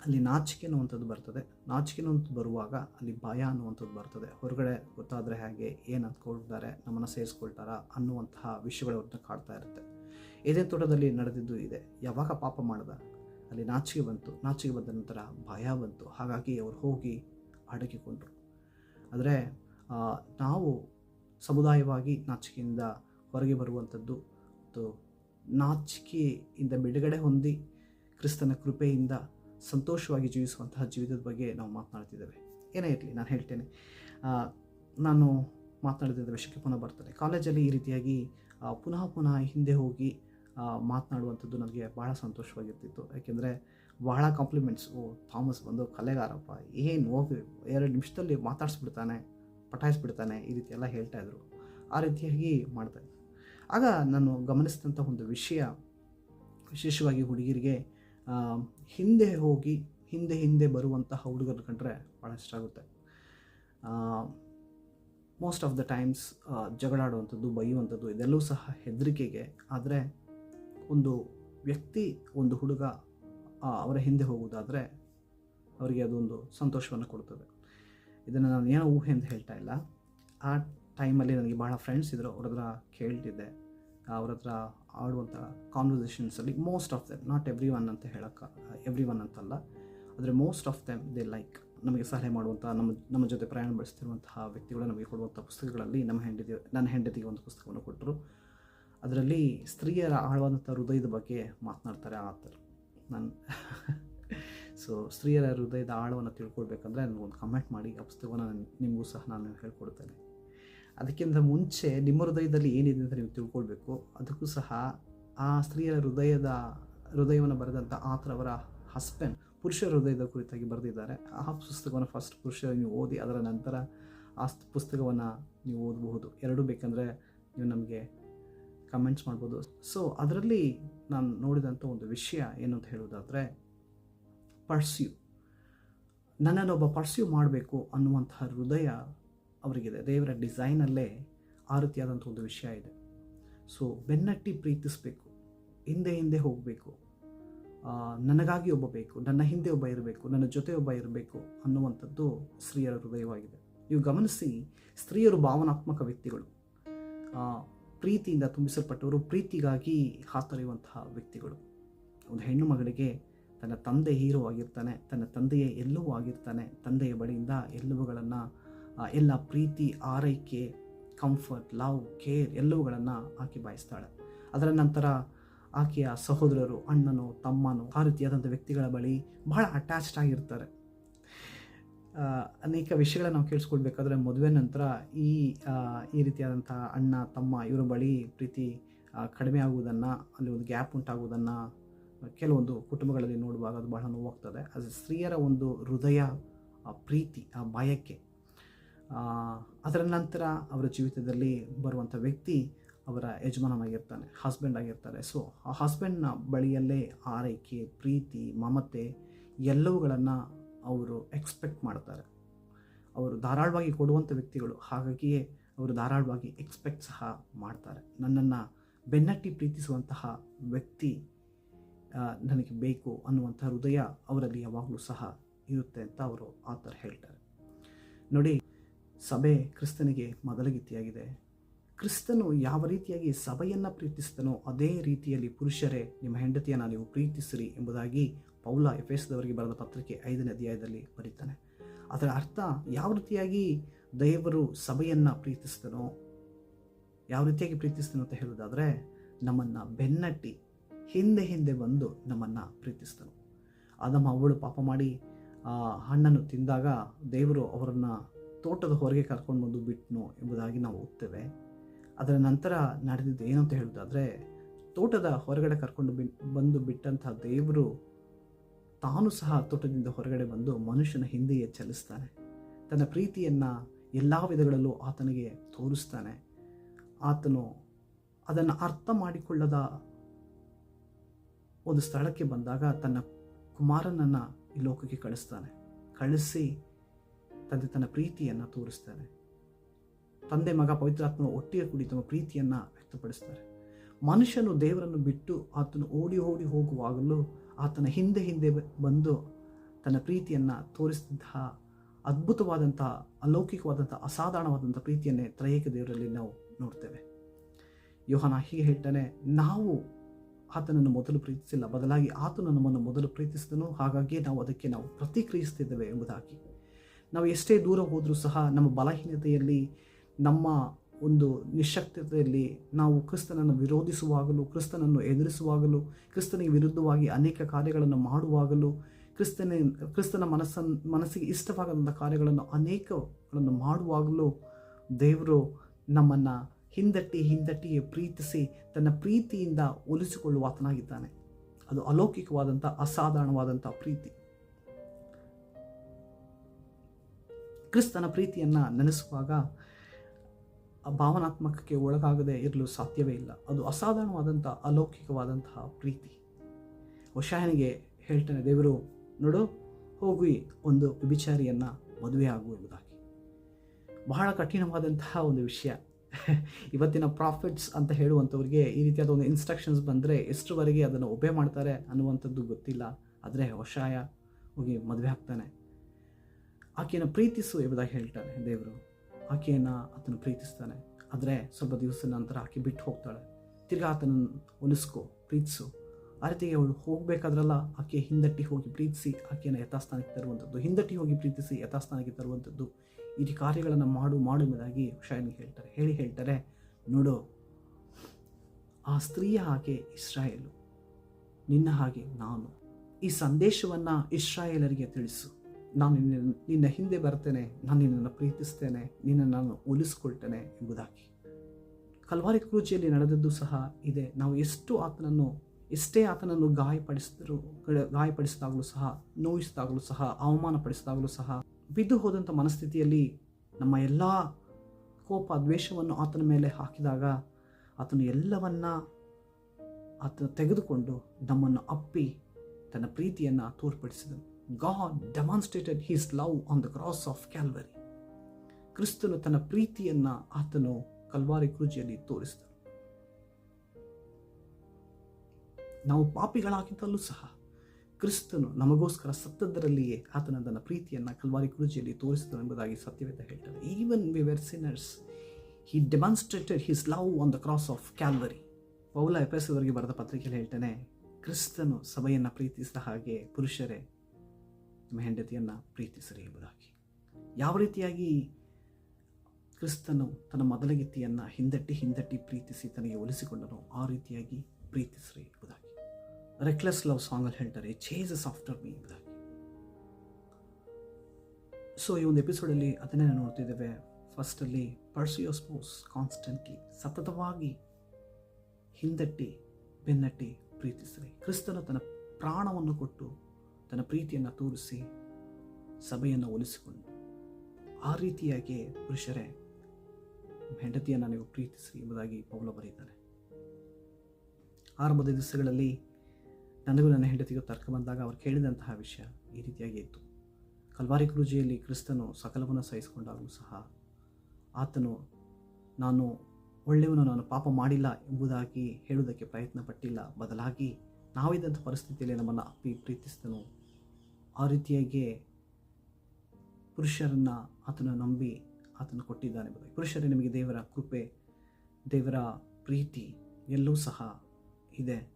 ಅಲ್ಲಿ ನಾಚಿಕೆ ಅನ್ನುವಂಥದ್ದು ಬರ್ತದೆ. ನಾಚಿಕೆ ಅನ್ನುವಂಥದ್ದು ಬರುವಾಗ ಅಲ್ಲಿ ಭಯ ಅನ್ನುವಂಥದ್ದು ಬರ್ತದೆ. ಹೊರಗಡೆ ಗೊತ್ತಾದರೆ ಹಾಗೆ, ಏನು ಅಂದ್ಕೊಳ್ತಾರೆ ನಮ್ಮನ್ನು ಸೇರಿಸ್ಕೊಳ್ತಾರಾ ಅನ್ನುವಂತಹ ವಿಷಯಗಳು ಅವ್ರನ್ನ ಕಾಡ್ತಾ ಇರುತ್ತೆ. ಏದೇ ತೋಟದಲ್ಲಿ ನಡೆದಿದ್ದು ಇದೆ, ಯಾವಾಗ ಪಾಪ ಮಾಡ್ದ? ಅಲ್ಲಿ ನಾಚಿಕೆ ಬಂತು. ನಾಚಿಕೆ ಬಂದ ನಂತರ ಭಯ ಬಂತು. ಹಾಗಾಗಿ ಅವರು ಹೋಗಿ ಅಡಗಿಕೊಂಡರು. ಆದರೆ ನಾವು ಸಮುದಾಯವಾಗಿ ನಾಚಿಕೆಯಿಂದ ಹೊರಗೆ ಬರುವಂಥದ್ದು ಮತ್ತು ನಾಚಿಕೆಯಿಂದ ಬಿಡುಗಡೆ ಹೊಂದಿ ಕ್ರಿಸ್ತನ ಕೃಪೆಯಿಂದ ಸಂತೋಷವಾಗಿ ಜೀವಿಸುವಂತಹ ಜೀವಿತದ ಬಗ್ಗೆ ನಾವು ಮಾತನಾಡ್ತಿದ್ದೇವೆ. ಏನೇ ಇರಲಿ, ನಾನು ಹೇಳ್ತೇನೆ. ನಾನು ಮಾತನಾಡಿದ ವಿಷಯಕ್ಕೆ ಪುನಃ ಬರ್ತದೆ ಕಾಲೇಜಲ್ಲಿ ಈ ರೀತಿಯಾಗಿ ಪುನಃ ಪುನಃ ಹಿಂದೆ ಹೋಗಿ ಮಾತನಾಡುವಂಥದ್ದು ನನಗೆ ಭಾಳ ಸಂತೋಷವಾಗಿರ್ತಿತ್ತು. ಯಾಕೆಂದರೆ ಬಹಳ ಕಾಂಪ್ಲಿಮೆಂಟ್ಸ್ ಓ, ಥಾಮಸ್ ಬಂದು ಕಲೆಗಾರಪ್ಪ, ಏನು ಹೋಗಿ ಎರಡು ನಿಮಿಷದಲ್ಲಿ ಮಾತಾಡಿಸ್ಬಿಡ್ತಾನೆ, ಪಟಾಯಿಸ್ಬಿಡ್ತಾನೆ, ಈ ರೀತಿ ಎಲ್ಲ ಹೇಳ್ತಾ ಇದ್ರು. ಆ ರೀತಿಯಾಗಿ ಮಾಡ್ತಾ ಇದ್ದೆ ಆಗ ನಾನು ಗಮನಿಸಿದಂಥ ಒಂದು ವಿಷಯ, ವಿಶೇಷವಾಗಿ ಹುಡುಗಿರಿಗೆ ಹಿಂದೆ ಹೋಗಿ, ಹಿಂದೆ ಹಿಂದೆ ಬರುವಂತಹ ಹುಡುಗರು ಕಂಡ್ರೆ ಭಾಳ ಇಷ್ಟ ಆಗುತ್ತೆ. ಮೋಸ್ಟ್ ಆಫ್ ದ ಟೈಮ್ಸ್ ಜಗಳಾಡುವಂಥದ್ದು, ಬೈಯುವಂಥದ್ದು ಇದೆಲ್ಲವೂ ಸಹ ಹೆದರಿಕೆಗೆ. ಆದರೆ ಒಂದು ವ್ಯಕ್ತಿ, ಒಂದು ಹುಡುಗ ಅವರ ಹಿಂದೆ ಹೋಗುವುದಾದರೆ ಅವರಿಗೆ ಅದೊಂದು ಸಂತೋಷವನ್ನು ಕೊಡ್ತದೆ ಇದನ್ನು ನಾನು ಏನೋ ಊಹೆ ಅಂತ ಹೇಳ್ತಾ ಇಲ್ಲ. ಆ ಟೈಮಲ್ಲಿ ನನಗೆ ಭಾಳ ಫ್ರೆಂಡ್ಸ್ ಇದ್ದರು ಅವ್ರ ಹತ್ರ ಕೇಳ್ತಿದ್ದೆ. ಅವ್ರ ಹತ್ರ ಆಡುವಂಥ ಕಾನ್ವರ್ಸೇಷನ್ಸಲ್ಲಿ most of them not every one ಅಂತ ಹೇಳೋಕ್ಕೆ ಎವ್ರಿ ಒನ್ ಅಂತಲ್ಲ, ಆದರೆ most of them they like ನಮಗೆ ಸಲಹೆ ಮಾಡುವಂಥ ನಮ್ಮ ನಮ್ಮ ಜೊತೆ ಪ್ರಯಾಣ ಬೆಳೆಸ್ತಿರುವಂತಹ ವ್ಯಕ್ತಿಗಳು ನಮಗೆ ಕೊಡುವಂಥ ಪುಸ್ತಕಗಳಲ್ಲಿ ನಮ್ಮ ಹೆಂಡತಿ, ನನ್ನ ಹೆಂಡತಿಗೆ ಒಂದು ಪುಸ್ತಕವನ್ನು ಕೊಟ್ಟರು. ಅದರಲ್ಲಿ ಸ್ತ್ರೀಯರ ಆಳವಾದಂಥ ಹೃದಯದ ಬಗ್ಗೆ ಮಾತನಾಡ್ತಾರೆ ಆ ಥರ. ನಾನು ಸೊ ಸ್ತ್ರೀಯರ ಹೃದಯದ ಆಳವನ್ನು ತಿಳ್ಕೊಳ್ಬೇಕಂದ್ರೆ ನನಗೊಂದು ಕಮೆಂಟ್ ಮಾಡಿ, ಆ ಪುಸ್ತಕವನ್ನು ನಾನು, ನಿಮಗೂ ಸಹ ನಾನು ಹೇಳ್ಕೊಡ್ತೇನೆ. ಅದಕ್ಕಿಂತ ಮುಂಚೆ ನಿಮ್ಮ ಹೃದಯದಲ್ಲಿ ಏನಿದೆ ಅಂತ ನೀವು ತಿಳ್ಕೊಳ್ಬೇಕು. ಅದಕ್ಕೂ ಸಹ ಆ ಸ್ತ್ರೀಯರ ಹೃದಯದ, ಹೃದಯವನ್ನು ಬರೆದಂಥ ಆತರವರ ಹಸ್ಬೆಂಡ್ ಪುರುಷರ ಹೃದಯದ ಕುರಿತಾಗಿ ಬರೆದಿದ್ದಾರೆ. ಆ ಪುಸ್ತಕವನ್ನು ಫಸ್ಟ್ ಪುರುಷರು ನೀವು ಓದಿ, ಅದರ ನಂತರ ಆ ಪುಸ್ತಕವನ್ನು ನೀವು ಓದಬಹುದು. ಎರಡೂ ಬೇಕಂದರೆ ನೀವು ನಮಗೆ ಕಮೆಂಟ್ಸ್ ಮಾಡ್ಬೋದು. ಸೊ ಅದರಲ್ಲಿ ನಾನು ನೋಡಿದಂಥ ಒಂದು ವಿಷಯ ಏನು ಅಂತ ಹೇಳೋದಾದರೆ ಪರ್ಸ್ಯೂ ನನ್ನನ್ನೊಬ್ಬ ಪರ್ಸ್ಯೂ ಮಾಡಬೇಕು ಅನ್ನುವಂತಹ ಹೃದಯ ಅವರಿಗಿದೆ. ದೇವರ ಡಿಸೈನಲ್ಲೇ ಆ ರೀತಿಯಾದಂಥ ಒಂದು ವಿಷಯ ಇದೆ. ಸೊ, ಬೆನ್ನಟ್ಟಿ ಪ್ರೀತಿಸಬೇಕು, ಹಿಂದೆ ಹಿಂದೆ ಹೋಗಬೇಕು ನನಗಾಗಿ ಒಬ್ಬ ಬೇಕು, ನನ್ನ ಹಿಂದೆ ಒಬ್ಬ ಇರಬೇಕು, ನನ್ನ ಜೊತೆ ಒಬ್ಬ ಇರಬೇಕು ಅನ್ನುವಂಥದ್ದು ಸ್ತ್ರೀಯರ ಹೃದಯವಾಗಿದೆ. ನೀವು ಗಮನಿಸಿ, ಸ್ತ್ರೀಯರು ಭಾವನಾತ್ಮಕ ವ್ಯಕ್ತಿಗಳು. ಪ್ರೀತಿಯಿಂದ ತುಂಬಿಸಲ್ಪಟ್ಟವರು ಪ್ರೀತಿಗಾಗಿ ಹಾತೊರೆಯುವಂತಹ ವ್ಯಕ್ತಿಗಳು. ಒಂದು ಹೆಣ್ಣು ಮಗಳಿಗೆ ತನ್ನ ತಂದೆ ಹೀರೋ ಆಗಿರ್ತಾನೆ, ತನ್ನ ತಂದೆಯೇ ಎಲ್ಲವೂ ಆಗಿರ್ತಾನೆ, ತಂದೆಯ ಬಳಿಯಿಂದ ಎಲ್ಲವುಗಳನ್ನು ಎಲ್ಲ ಪ್ರೀತಿ, ಆರೈಕೆ ಕಂಫರ್ಟ್ ಲವ್ ಕೇರ್ ಎಲ್ಲವುಗಳನ್ನು ಆಕೆ ಬಯಸ್ತಾಳೆ. ಅದರ ನಂತರ ಆಕೆಯ ಸಹೋದರರು, ಅಣ್ಣನೋ, ತಮ್ಮನು, ಆ ರೀತಿಯಾದಂಥ ವ್ಯಕ್ತಿಗಳ ಬಳಿ ಬಹಳ ಅಟ್ಯಾಚ್ಡ್ ಆಗಿರ್ತಾರೆ. ಅನೇಕ ವಿಷಯಗಳನ್ನು ನಾವು ಕೇಳಿಸ್ಕೊಡ್ಬೇಕಾದ್ರೆ ಮದುವೆ ನಂತರ ಈ ಈ ರೀತಿಯಾದಂಥ ಅಣ್ಣ, ತಮ್ಮ ಇವರ ಬಳಿ ಪ್ರೀತಿ ಕಡಿಮೆ ಆಗುವುದನ್ನು, ಅಲ್ಲಿ ಒಂದು ಗ್ಯಾಪ್ ಉಂಟಾಗುವುದನ್ನು ಕೆಲವೊಂದು ಕುಟುಂಬಗಳಲ್ಲಿ ನೋಡುವಾಗ ಅದು ಬಹಳ ನೋವಾಗ್ತದೆ. ಅದು ಸ್ತ್ರೀಯರ ಒಂದು ಹೃದಯ ಪ್ರೀತಿ, ಆ ಬಯಕೆ ಅದರ ನಂತರ ಅವರ ಜೀವಿತದಲ್ಲಿ ಬರುವಂಥ ವ್ಯಕ್ತಿ ಅವರ ಯಜಮಾನನಾಗಿರ್ತಾನೆ ಹಸ್ಬೆಂಡ್ ಆಗಿರ್ತಾರೆ. ಸೊ ಆ ಹಸ್ಬೆಂಡ್ನ ಬಳಿಯಲ್ಲೇ ಆರೈಕೆ, ಪ್ರೀತಿ, ಮಮತೆ ಎಲ್ಲವುಗಳನ್ನು ಅವರು ಎಕ್ಸ್ಪೆಕ್ಟ್ ಮಾಡ್ತಾರೆ. ಅವರು ಧಾರಾಳವಾಗಿ ಕೊಡುವಂಥ ವ್ಯಕ್ತಿಗಳು, ಹಾಗಾಗಿಯೇ ಅವರು ಧಾರಾಳವಾಗಿ ಎಕ್ಸ್ಪೆಕ್ಟ್ ಸಹ ಮಾಡ್ತಾರೆ. ನನ್ನನ್ನು ಬೆನ್ನಟ್ಟಿ ಪ್ರೀತಿಸುವಂತಹ ವ್ಯಕ್ತಿ ನನಗೆ ಬೇಕು ಅನ್ನುವಂಥ ಹೃದಯ ಅವರಲ್ಲಿ ಯಾವಾಗಲೂ ಸಹ ಇರುತ್ತೆ ಅಂತ ಅವರು ಆ ಥರ ಹೇಳ್ತಾರೆ. ನೋಡಿ ಸಭೆ ಕ್ರಿಸ್ತನಿಗೆ ಮೊದಲಗಿತ್ತಿಯಾಗಿದೆ. ಕ್ರಿಸ್ತನು ಯಾವ ರೀತಿಯಾಗಿ ಸಭೆಯನ್ನು ಪ್ರೀತಿಸ್ತಾನೋ ಅದೇ ರೀತಿಯಲ್ಲಿ ಪುರುಷರೇ, ನಿಮ್ಮ ಹೆಂಡತಿಯನ್ನು ನೀವು ಪ್ರೀತಿಸಿರಿ ಎಂಬುದಾಗಿ ಪೌಲ ಎಫೆಸ್ದವರಿಗೆ ಬರೆದ ಪತ್ರಿಕೆ ಐದನೇ ಅಧ್ಯಾಯದಲ್ಲಿ ಬರೀತಾನೆ. ಅದರ ಅರ್ಥ ಯಾವ ರೀತಿಯಾಗಿ ದೇವರು ಸಭೆಯನ್ನು ಪ್ರೀತಿಸ್ತಾನೋ ಯಾವ ರೀತಿಯಾಗಿ ಪ್ರೀತಿಸ್ತಾನೋ ಅಂತ ಹೇಳೋದಾದರೆ ನಮ್ಮನ್ನು ಬೆನ್ನಟ್ಟಿ, ಹಿಂದೆ ಹಿಂದೆ ಬಂದು ನಮ್ಮನ್ನು ಪ್ರೀತಿಸ್ತನು ಅದಮ್ಮ ಅವಳು ಪಾಪ ಮಾಡಿ ಹಣ್ಣನ್ನು ತಿಂದಾಗ ದೇವರು ಅವರನ್ನು ತೋಟದ ಹೊರಗೆ ಕರ್ಕೊಂಡು ಬಂದು ಬಿಟ್ಟನು ಎಂಬುದಾಗಿ ನಾವು ಓದ್ತೇವೆ. ಅದರ ನಂತರ ನಡೆದಿದ್ದು ಏನು ಅಂತ ಹೇಳೋದಾದರೆ ತೋಟದ ಹೊರಗಡೆ ಕರ್ಕೊಂಡು ಬಿ ಬಂದು ಬಿಟ್ಟಂತಹ ದೇವರು ತಾನು ಸಹ ತೋಟದಿಂದ ಹೊರಗಡೆ ಬಂದು ಮನುಷ್ಯನ ಹಿಂದೆಯೇ ಚಲಿಸ್ತಾನೆ. ತನ್ನ ಪ್ರೀತಿಯನ್ನು ಎಲ್ಲ ವಿಧಗಳಲ್ಲೂ ಆತನಿಗೆ ತೋರಿಸ್ತಾನೆ. ಆತನು ಅದನ್ನು ಅರ್ಥ ಮಾಡಿಕೊಳ್ಳದ ಒಂದು ಸ್ಥಳಕ್ಕೆ ಬಂದಾಗ ತನ್ನ ಕುಮಾರನನ್ನು ಈ ಲೋಕಕ್ಕೆ ಕಳಿಸ್ತಾನೆ. ಕಳಿಸಿ ತಂದೆ ತನ್ನ ಪ್ರೀತಿಯನ್ನು ತೋರಿಸ್ತಾರೆ. ತಂದೆ ಮಗ ಪವಿತ್ರಾತ್ಮನ ಒಟ್ಟಿಗೆ ಕೂಡಿ ತಮ್ಮ ಪ್ರೀತಿಯನ್ನು ವ್ಯಕ್ತಪಡಿಸ್ತಾರೆ. ಮನುಷ್ಯನು ದೇವರನ್ನು ಬಿಟ್ಟು ಆತನು ಓಡಿ ಓಡಿ ಹೋಗುವಾಗಲೂ ಆತನ ಹಿಂದೆ ಹಿಂದೆ ಬಂದು ತನ್ನ ಪ್ರೀತಿಯನ್ನು ತೋರಿಸಿದಂತಹ ಅದ್ಭುತವಾದಂಥ, ಅಲೌಕಿಕವಾದಂಥ, ಅಸಾಧಾರಣವಾದಂಥ ಪ್ರೀತಿಯನ್ನೇ ತ್ರೈಕ ದೇವರಲ್ಲಿ ನಾವು ನೋಡ್ತೇವೆ. ಯೋಹನ ಹೀಗೆ ಹೇಳ್ತಾನೆ, ನಾವು ಆತನನ್ನು ಮೊದಲು ಪ್ರೀತಿಸಿಲ್ಲ, ಬದಲಾಗಿ ಆತನು ನಮ್ಮನ್ನು ಮೊದಲು ಪ್ರೀತಿಸಿದನು, ಹಾಗಾಗಿ ನಾವು ಅದಕ್ಕೆ ನಾವು ಪ್ರತಿಕ್ರಿಯಿಸ್ತಿದ್ದೇವೆ ಎಂಬುದಾಗಿ. ನಾವು ಎಷ್ಟೇ ದೂರ ಹೋದರೂ ಸಹ ನಮ್ಮ ಬಲಹೀನತೆಯಲ್ಲಿ, ನಮ್ಮ ಒಂದು ನಿಶಕ್ತತೆಯಲ್ಲಿ ನಾವು ಕ್ರಿಸ್ತನನ್ನು ವಿರೋಧಿಸುವಾಗಲೂ, ಕ್ರಿಸ್ತನನ್ನು ಎದುರಿಸುವಾಗಲೂ, ಕ್ರಿಸ್ತನಿಗೆ ವಿರುದ್ಧವಾಗಿ ಅನೇಕ ಕಾರ್ಯಗಳನ್ನು ಮಾಡುವಾಗಲೂ, ಕ್ರಿಸ್ತನ ಕ್ರಿಸ್ತನ ಮನಸ್ಸನ್ನು ಮನಸ್ಸಿಗೆ ಇಷ್ಟವಾಗದಂಥ ಕಾರ್ಯಗಳನ್ನು ಅನೇಕಗಳನ್ನು ಮಾಡುವಾಗಲೂ ದೇವರು ನಮ್ಮನ್ನು ಹಿಂದಟ್ಟಿ ಹಿಂದಟ್ಟಿಯೇ ಪ್ರೀತಿಸಿ ತನ್ನ ಪ್ರೀತಿಯಿಂದ ಒಲಿಸಿಕೊಳ್ಳುವ ಆತನಾಗಿದ್ದಾನೆ ಅದು ಅಲೌಕಿಕವಾದಂಥ, ಅಸಾಧಾರಣವಾದಂಥ ಪ್ರೀತಿ. ಕ್ರಿಸ್ತನ ಪ್ರೀತಿಯನ್ನು ನೆನೆಸುವಾಗ ಭಾವನಾತ್ಮಕಕ್ಕೆ ಒಳಗಾಗದೆ ಇರಲು ಸಾಧ್ಯವೇ ಇಲ್ಲ. ಅದು ಅಸಾಧಾರಣವಾದಂಥ ಅಲೌಕಿಕವಾದಂತಹ ಪ್ರೀತಿ. ಹೊಶಾಯನಿಗೆ ಹೇಳ್ತಾನೆ, ದೇವರು, ನೋಡು, ಹೋಗಿ ಒಂದು ವಿಭಿಚಾರಿಯನ್ನು ಮದುವೆ ಆಗು ಎಂಬುದಾಗಿ. ಬಹಳ ಕಠಿಣವಾದಂತಹ ಒಂದು ವಿಷಯ. ಇವತ್ತಿನ ಪ್ರಾಫಿಟ್ಸ್ ಅಂತ ಹೇಳುವಂಥವ್ರಿಗೆ ಈ ರೀತಿಯಾದ ಒಂದು ಇನ್ಸ್ಟ್ರಕ್ಷನ್ಸ್ ಬಂದರೆ ಎಷ್ಟರವರೆಗೆ ಅದನ್ನು ಒಬೆ ಮಾಡ್ತಾರೆ ಅನ್ನುವಂಥದ್ದು ಗೊತ್ತಿಲ್ಲ. ಆದರೆ ಹೊಶಾಯ ಹೋಗಿ ಮದುವೆ ಆಗ್ತಾನೆ. ಆಕೆಯನ್ನು ಪ್ರೀತಿಸು ಎಂಬುದಾಗಿ ಹೇಳ್ತಾನೆ ದೇವರು. ಆಕೆಯನ್ನು ಆತನು ಪ್ರೀತಿಸ್ತಾನೆ. ಆದರೆ ಸ್ವಲ್ಪ ದಿವಸದ ನಂತರ ಆಕೆ ಬಿಟ್ಟು ಹೋಗ್ತಾಳೆ. ತಿರ್ಗಾ ಆತನನ್ನು ಒಲಿಸ್ಕೊ, ಪ್ರೀತಿಸು. ಆ ರೀತಿಗೆ ಅವಳು ಹೋಗಬೇಕಾದ್ರಲ್ಲ ಆಕೆ ಹಿಂದಟ್ಟಿ ಹೋಗಿ ಪ್ರೀತಿಸಿ ಆಕೆಯನ್ನು ಯಥಾಸ್ಥಾನಕ್ಕೆ ತರುವಂಥದ್ದು, ಹಿಂದಟ್ಟಿ ಹೋಗಿ ಪ್ರೀತಿಸಿ ಯಥಾಸ್ಥಾನಕ್ಕೆ ತರುವಂಥದ್ದು ಈ ಕಾರ್ಯಗಳನ್ನು ಮಾಡು ಮಾಡುವುದಾಗಿ ಹುಷಾಯನಿಗೆ ಹೇಳ್ತಾರೆ. ಹೇಳಿ ಹೇಳ್ತಾರೆ, ನೋಡು, ಆ ಸ್ತ್ರೀಯ ಹಾಗೆ ಇಸ್ರಾಯೇಲು, ನಿನ್ನ ಹಾಗೆ ನಾನು. ಈ ಸಂದೇಶವನ್ನು ಇಸ್ರಾಯೇಲರಿಗೆ ತಿಳಿಸು. ನಾನು ನಿನ್ನ ನಿನ್ನ ಹಿಂದೆ ಬರ್ತೇನೆ, ನಾನು ನಿನ್ನನ್ನು ಪ್ರೀತಿಸ್ತೇನೆ, ನಿನ್ನನ್ನು ನಾನು ಒಲಿಸ್ಕೊಳ್ತೇನೆ ಎಂಬುದಾಗಿ. ಕಲ್ವಾರಿ ಕ್ರೂಚಿಯಲ್ಲಿ ನಡೆದದ್ದು ಸಹ ಇದೆ. ನಾವು ಎಷ್ಟು ಆತನನ್ನು, ಎಷ್ಟೇ ಆತನನ್ನು ಗಾಯಪಡಿಸಿದ್ರು ಗಾಯಪಡಿಸಿದಾಗಲೂ ಸಹ, ನೋಯಿಸಿದಾಗಲೂ ಸಹ, ಅವಮಾನಪಡಿಸಿದಾಗಲೂ ಸಹ, ಬಿದ್ದು ಹೋದಂಥ ಮನಸ್ಥಿತಿಯಲ್ಲಿ ನಮ್ಮ ಎಲ್ಲ ಕೋಪ, ದ್ವೇಷವನ್ನು ಆತನ ಮೇಲೆ ಹಾಕಿದಾಗ ಆತನು ಎಲ್ಲವನ್ನ ಆತ ತೆಗೆದುಕೊಂಡು ನಮ್ಮನ್ನು ಅಪ್ಪಿ ತನ್ನ ಪ್ರೀತಿಯನ್ನು ತೋರ್ಪಡಿಸಿದನು. God demonstrated his love on the cross of Calvary ಕ್ರಿಸ್ತನು ತನ್ನ ಪ್ರೀತಿಯನ್ನು ಆತನು ಕಲ್ವಾರಿ ಕ್ರೂಜಿಯಲ್ಲಿ ತೋರಿಸಿದನು ನಾವು ಪಾಪಿಗಳಾಗಿದ್ದಲ್ಲೂ ಸಹ ಕ್ರಿಸ್ತನು ನಮಗೋಸ್ಕರ ಸತ್ತದರಲ್ಲಿಯೇ ಆತನ ತನ್ನ ಪ್ರೀತಿಯನ್ನು ಕಲ್ವಾರಿ ಕ್ರೂಜಿಯಲ್ಲಿ ತೋರಿಸಿದನು ಎಂಬುದಾಗಿ ಸತ್ಯವೇದ ಹೇಳ್ತಾರೆ even we were sinners he demonstrated his love on the cross of Calvary ಪೌಲ ಎಪೆಸದವರಿಗೆ ಬರೆದ ಪತ್ರಿಕೆಯಲ್ಲಿ ಹೇಳ್ತಾನೆ, ಕ್ರಿಸ್ತನು ಸಭೆಯನ್ನು ಪ್ರೀತಿಸಿದ ಹಾಗೆ ಪುರುಷರೇ ನಿಮ್ಮ ಹೆಂಡತಿಯನ್ನು ಪ್ರೀತಿಸಿರಿ ಎಂಬುದಾಗಿ. ಯಾವ ರೀತಿಯಾಗಿ ಕ್ರಿಸ್ತನು ತನ್ನ ಮೊದಲಗಿತ್ತಿಯನ್ನು ಹಿಂದಟ್ಟಿ ಹಿಂದಟ್ಟಿ ಪ್ರೀತಿಸಿ ತನಗೆ ಒಲಿಸಿಕೊಂಡನು ಆ ರೀತಿಯಾಗಿ ಪ್ರೀತಿಸ್ರಿ ಎಂಬುದಾಗಿ. ರೆಕ್ಲೆಸ್ ಲವ್ ಸಾಂಗಲ್ಲಿ ಹೇಳ್ತಾರೆ ಚೇಸಸ್ ಆಫ್ಟರ್ ಮೀ ಎಂಬುದಾಗಿ. ಸೊ ಈ ಒಂದು ಎಪಿಸೋಡಲ್ಲಿ ಅದನ್ನೇ ನೋಡ್ತಿದ್ದೇವೆ ಫಸ್ಟಲ್ಲಿ ಪರ್ಸ್ಯೂ ಸ್ಪೋಸ್ ಕಾನ್ಸ್ಟೆಂಟ್ಲಿ ಸತತವಾಗಿ ಹಿಂದಟ್ಟಿ, ಬೆನ್ನಟ್ಟಿ ಪ್ರೀತಿಸ್ರಿ. ಕ್ರಿಸ್ತನು ತನ್ನ ಪ್ರಾಣವನ್ನು ಕೊಟ್ಟು ತನ್ನ ಪ್ರೀತಿಯನ್ನು ತೋರಿಸಿ ಸಭೆಯನ್ನು ಒಲಿಸಿಕೊಂಡು ಆ ರೀತಿಯಾಗಿ ಪುರುಷರೇ ಹೆಂಡತಿಯನ್ನು ನೀವು ಪ್ರೀತಿಸಿ ಎಂಬುದಾಗಿ ಪೌಲ ಬರೀತಾರೆ ಆರಂಭದ ದಿವಸಗಳಲ್ಲಿ ನನಗೂ ನನ್ನ ಹೆಂಡತಿಗೂ ತರ್ಕ ಬಂದಾಗ ಅವರು ಕೇಳಿದಂತಹ ವಿಷಯ ಈ ರೀತಿಯಾಗಿ ಇತ್ತು. ಕಲ್ವಾರಿ ಕುರುಜಿಯಲ್ಲಿ ಕ್ರಿಸ್ತನು ಸಕಲವನ್ನು ಸಹಿಸಿಕೊಂಡಾಗಲೂ ಸಹ ಆತನು, ನಾನು ಒಳ್ಳೆಯವನು ನಾನು ಪಾಪ ಮಾಡಿಲ್ಲ ಎಂಬುದಾಗಿ ಹೇಳುವುದಕ್ಕೆ ಪ್ರಯತ್ನ ಪಟ್ಟಿಲ್ಲ ಬದಲಾಗಿ ನಾವಿದ್ದಂಥ ಪರಿಸ್ಥಿತಿಯಲ್ಲಿ ನಮ್ಮನ್ನು ಅಪ್ಪಿ ಪ್ರೀತಿಸಿದನು. ಆ ರೀತಿಯಾಗಿ ಪುರುಷರನ್ನು ಆತನ ನಂಬಿ ಆತನ ಕೊಟ್ಟಿದ್ದಾನೆ ಪುರುಷರೇ ನಿಮಗೆ ದೇವರ ಕೃಪೆ, ದೇವರ ಪ್ರೀತಿ ಎಲ್ಲೂ ಸಹ ಇದೆ.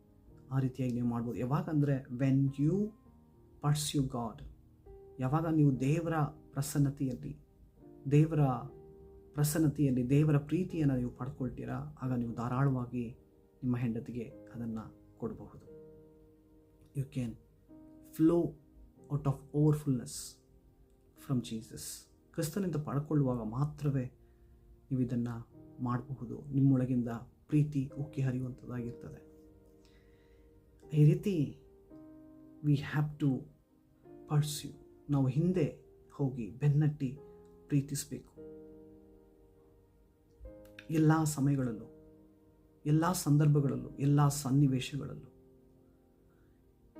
ಆ ರೀತಿಯಾಗಿ ನೀವು ಮಾಡ್ಬೋದು. ಯಾವಾಗಂದರೆ ವೆನ್ ಯು ಪರ್ಸ್ಯೂ ಗಾಡ್ ಯಾವಾಗ ನೀವು ದೇವರ ಪ್ರಸನ್ನತೆಯಲ್ಲಿ ದೇವರ ಪ್ರಸನ್ನತೆಯಲ್ಲಿ, ದೇವರ ಪ್ರೀತಿಯನ್ನು ನೀವು ಪಡ್ಕೊಳ್ತೀರಾ, ಆಗ ನೀವು ಧಾರಾಳವಾಗಿ ನಿಮ್ಮ ಹೆಂಡತಿಗೆ ಅದನ್ನು ಕೊಡಬಹುದು. You can flow out of overfullness from Jesus ಕ್ರಿಸ್ತನಿಂದ ಪಡ್ಕೊಳ್ಳುವಾಗ ಮಾತ್ರವೇ ನೀವು ಇದನ್ನು ಮಾಡಬಹುದು. ನಿಮ್ಮೊಳಗಿಂದ ಪ್ರೀತಿ ಉಕ್ಕಿ ಹರಿಯುವಂಥದ್ದಾಗಿರ್ತದೆ. ಈ ರೀತಿ ವಿ ಹ್ಯಾವ್ ಟು ಪರ್ಸ್ಯೂ ನಾವು ಹಿಂದೆ ಹೋಗಿ ಬೆನ್ನಟ್ಟಿ ಪ್ರೀತಿಸಬೇಕು. ಎಲ್ಲ ಸಮಯಗಳಲ್ಲೂ, ಎಲ್ಲ ಸಂದರ್ಭಗಳಲ್ಲೂ, ಎಲ್ಲ ಸನ್ನಿವೇಶಗಳಲ್ಲೂ.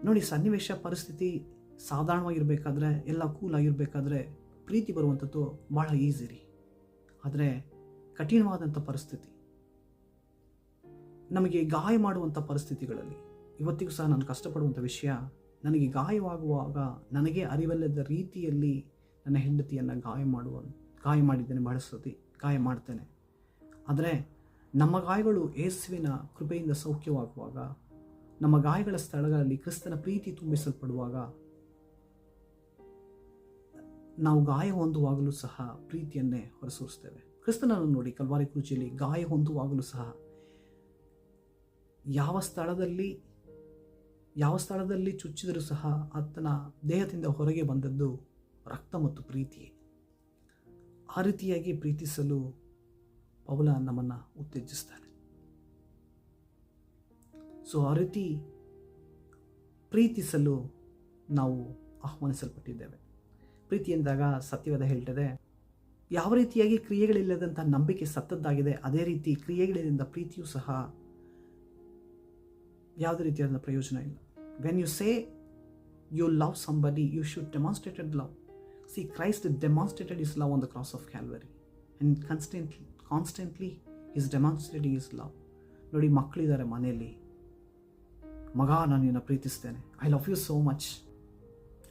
ನೋಡಿ, ಸನ್ನಿವೇಶ ಪರಿಸ್ಥಿತಿ ಸಾಧಾರಣವಾಗಿರಬೇಕಾದ್ರೆ, ಎಲ್ಲ ಕೂಲ್ ಆಗಿರಬೇಕಾದ್ರೆ ಪ್ರೀತಿ ಬರುವಂಥದ್ದು ಭಾಳ ಈಸಿ ರೀ. ಆದರೆ ಕಠಿಣವಾದಂಥ ಪರಿಸ್ಥಿತಿ. ನಮಗೆ ಗಾಯ ಮಾಡುವಂಥ ಪರಿಸ್ಥಿತಿಗಳಲ್ಲಿ ಇವತ್ತಿಗೂ ಸಹ ನಾನು ಕಷ್ಟಪಡುವಂಥ ವಿಷಯ, ನನಗೆ ಗಾಯವಾಗುವಾಗ ನನಗೆ ಅರಿವಲ್ಲದ ರೀತಿಯಲ್ಲಿ ನನ್ನ ಹೆಂಡತಿಯನ್ನು ಗಾಯ ಮಾಡುವ, ಗಾಯ ಮಾಡಿದ್ದೇನೆ ಬಹಳ ಸತಿ, ಗಾಯ ಮಾಡ್ತೇನೆ. ಆದರೆ ನಮ್ಮ ಗಾಯಗಳು ಯೇಸುವಿನ ಕೃಪೆಯಿಂದ ಸೌಖ್ಯವಾಗುವಾಗ ನಮ್ಮ ಗಾಯಗಳ ಸ್ಥಳಗಳಲ್ಲಿ ಕ್ರಿಸ್ತನ ಪ್ರೀತಿ ತುಂಬಿಸಲ್ಪಡುವಾಗ ನಾವು ಗಾಯ ಹೊಂದುವಾಗಲೂ ಸಹ ಪ್ರೀತಿಯನ್ನೇ ಹೊರಸೂರಿಸ್ತೇವೆ ಕ್ರಿಸ್ತನನ್ನು ನೋಡಿ ಕಲ್ವಾರಿ ಕುರುಚಿಯಲ್ಲಿ ಗಾಯ ಹೊಂದುವಾಗಲೂ ಸಹ ಯಾವ ಸ್ಥಳದಲ್ಲಿ ಯಾವ ಸ್ಥಳದಲ್ಲಿ ಚುಚ್ಚಿದರೂ ಸಹ ಆತನ ದೇಹದಿಂದ ಹೊರಗೆ ಬಂದದ್ದು ರಕ್ತ ಮತ್ತು ಪ್ರೀತಿ ಆ ರೀತಿಯಾಗಿ ಪ್ರೀತಿಸಲು ಪೌಲ ನಮ್ಮನ್ನು ಉತ್ತೇಜಿಸ್ತಾನೆ. ಸೊ ಆ ರೀತಿ ಪ್ರೀತಿಸಲು ನಾವು ಆಹ್ವಾನಿಸಲ್ಪಟ್ಟಿದ್ದೇವೆ. ಪ್ರೀತಿ ಎಂದಾಗ ಸತ್ಯವಾದ ಹೇಳ್ತದೆ, ಯಾವ ರೀತಿಯಾಗಿ ಕ್ರಿಯೆಗಳಿಲ್ಲದಂಥ ನಂಬಿಕೆ ಸತ್ತದ್ದಾಗಿದೆ, ಅದೇ ರೀತಿ ಕ್ರಿಯೆಗಳಿಂದ ಪ್ರೀತಿಯೂ ಸಹ ಯಾವುದೇ ರೀತಿಯಾದ ಪ್ರಯೋಜನ ಇಲ್ಲ. When you say you love somebody you should demonstrated love see Christ demonstrated his love on the cross of Calvary and constantly constantly is demonstrating his love ನೋಡಿ, ಮಕ್ಕಳಿದ್ದಾರೆ ಮನೆಯಲ್ಲಿ ಮಗ, ನಾನು ನಿನ್ನ ಪ್ರೀತಿಸ್ತೇನೆ. I love you so much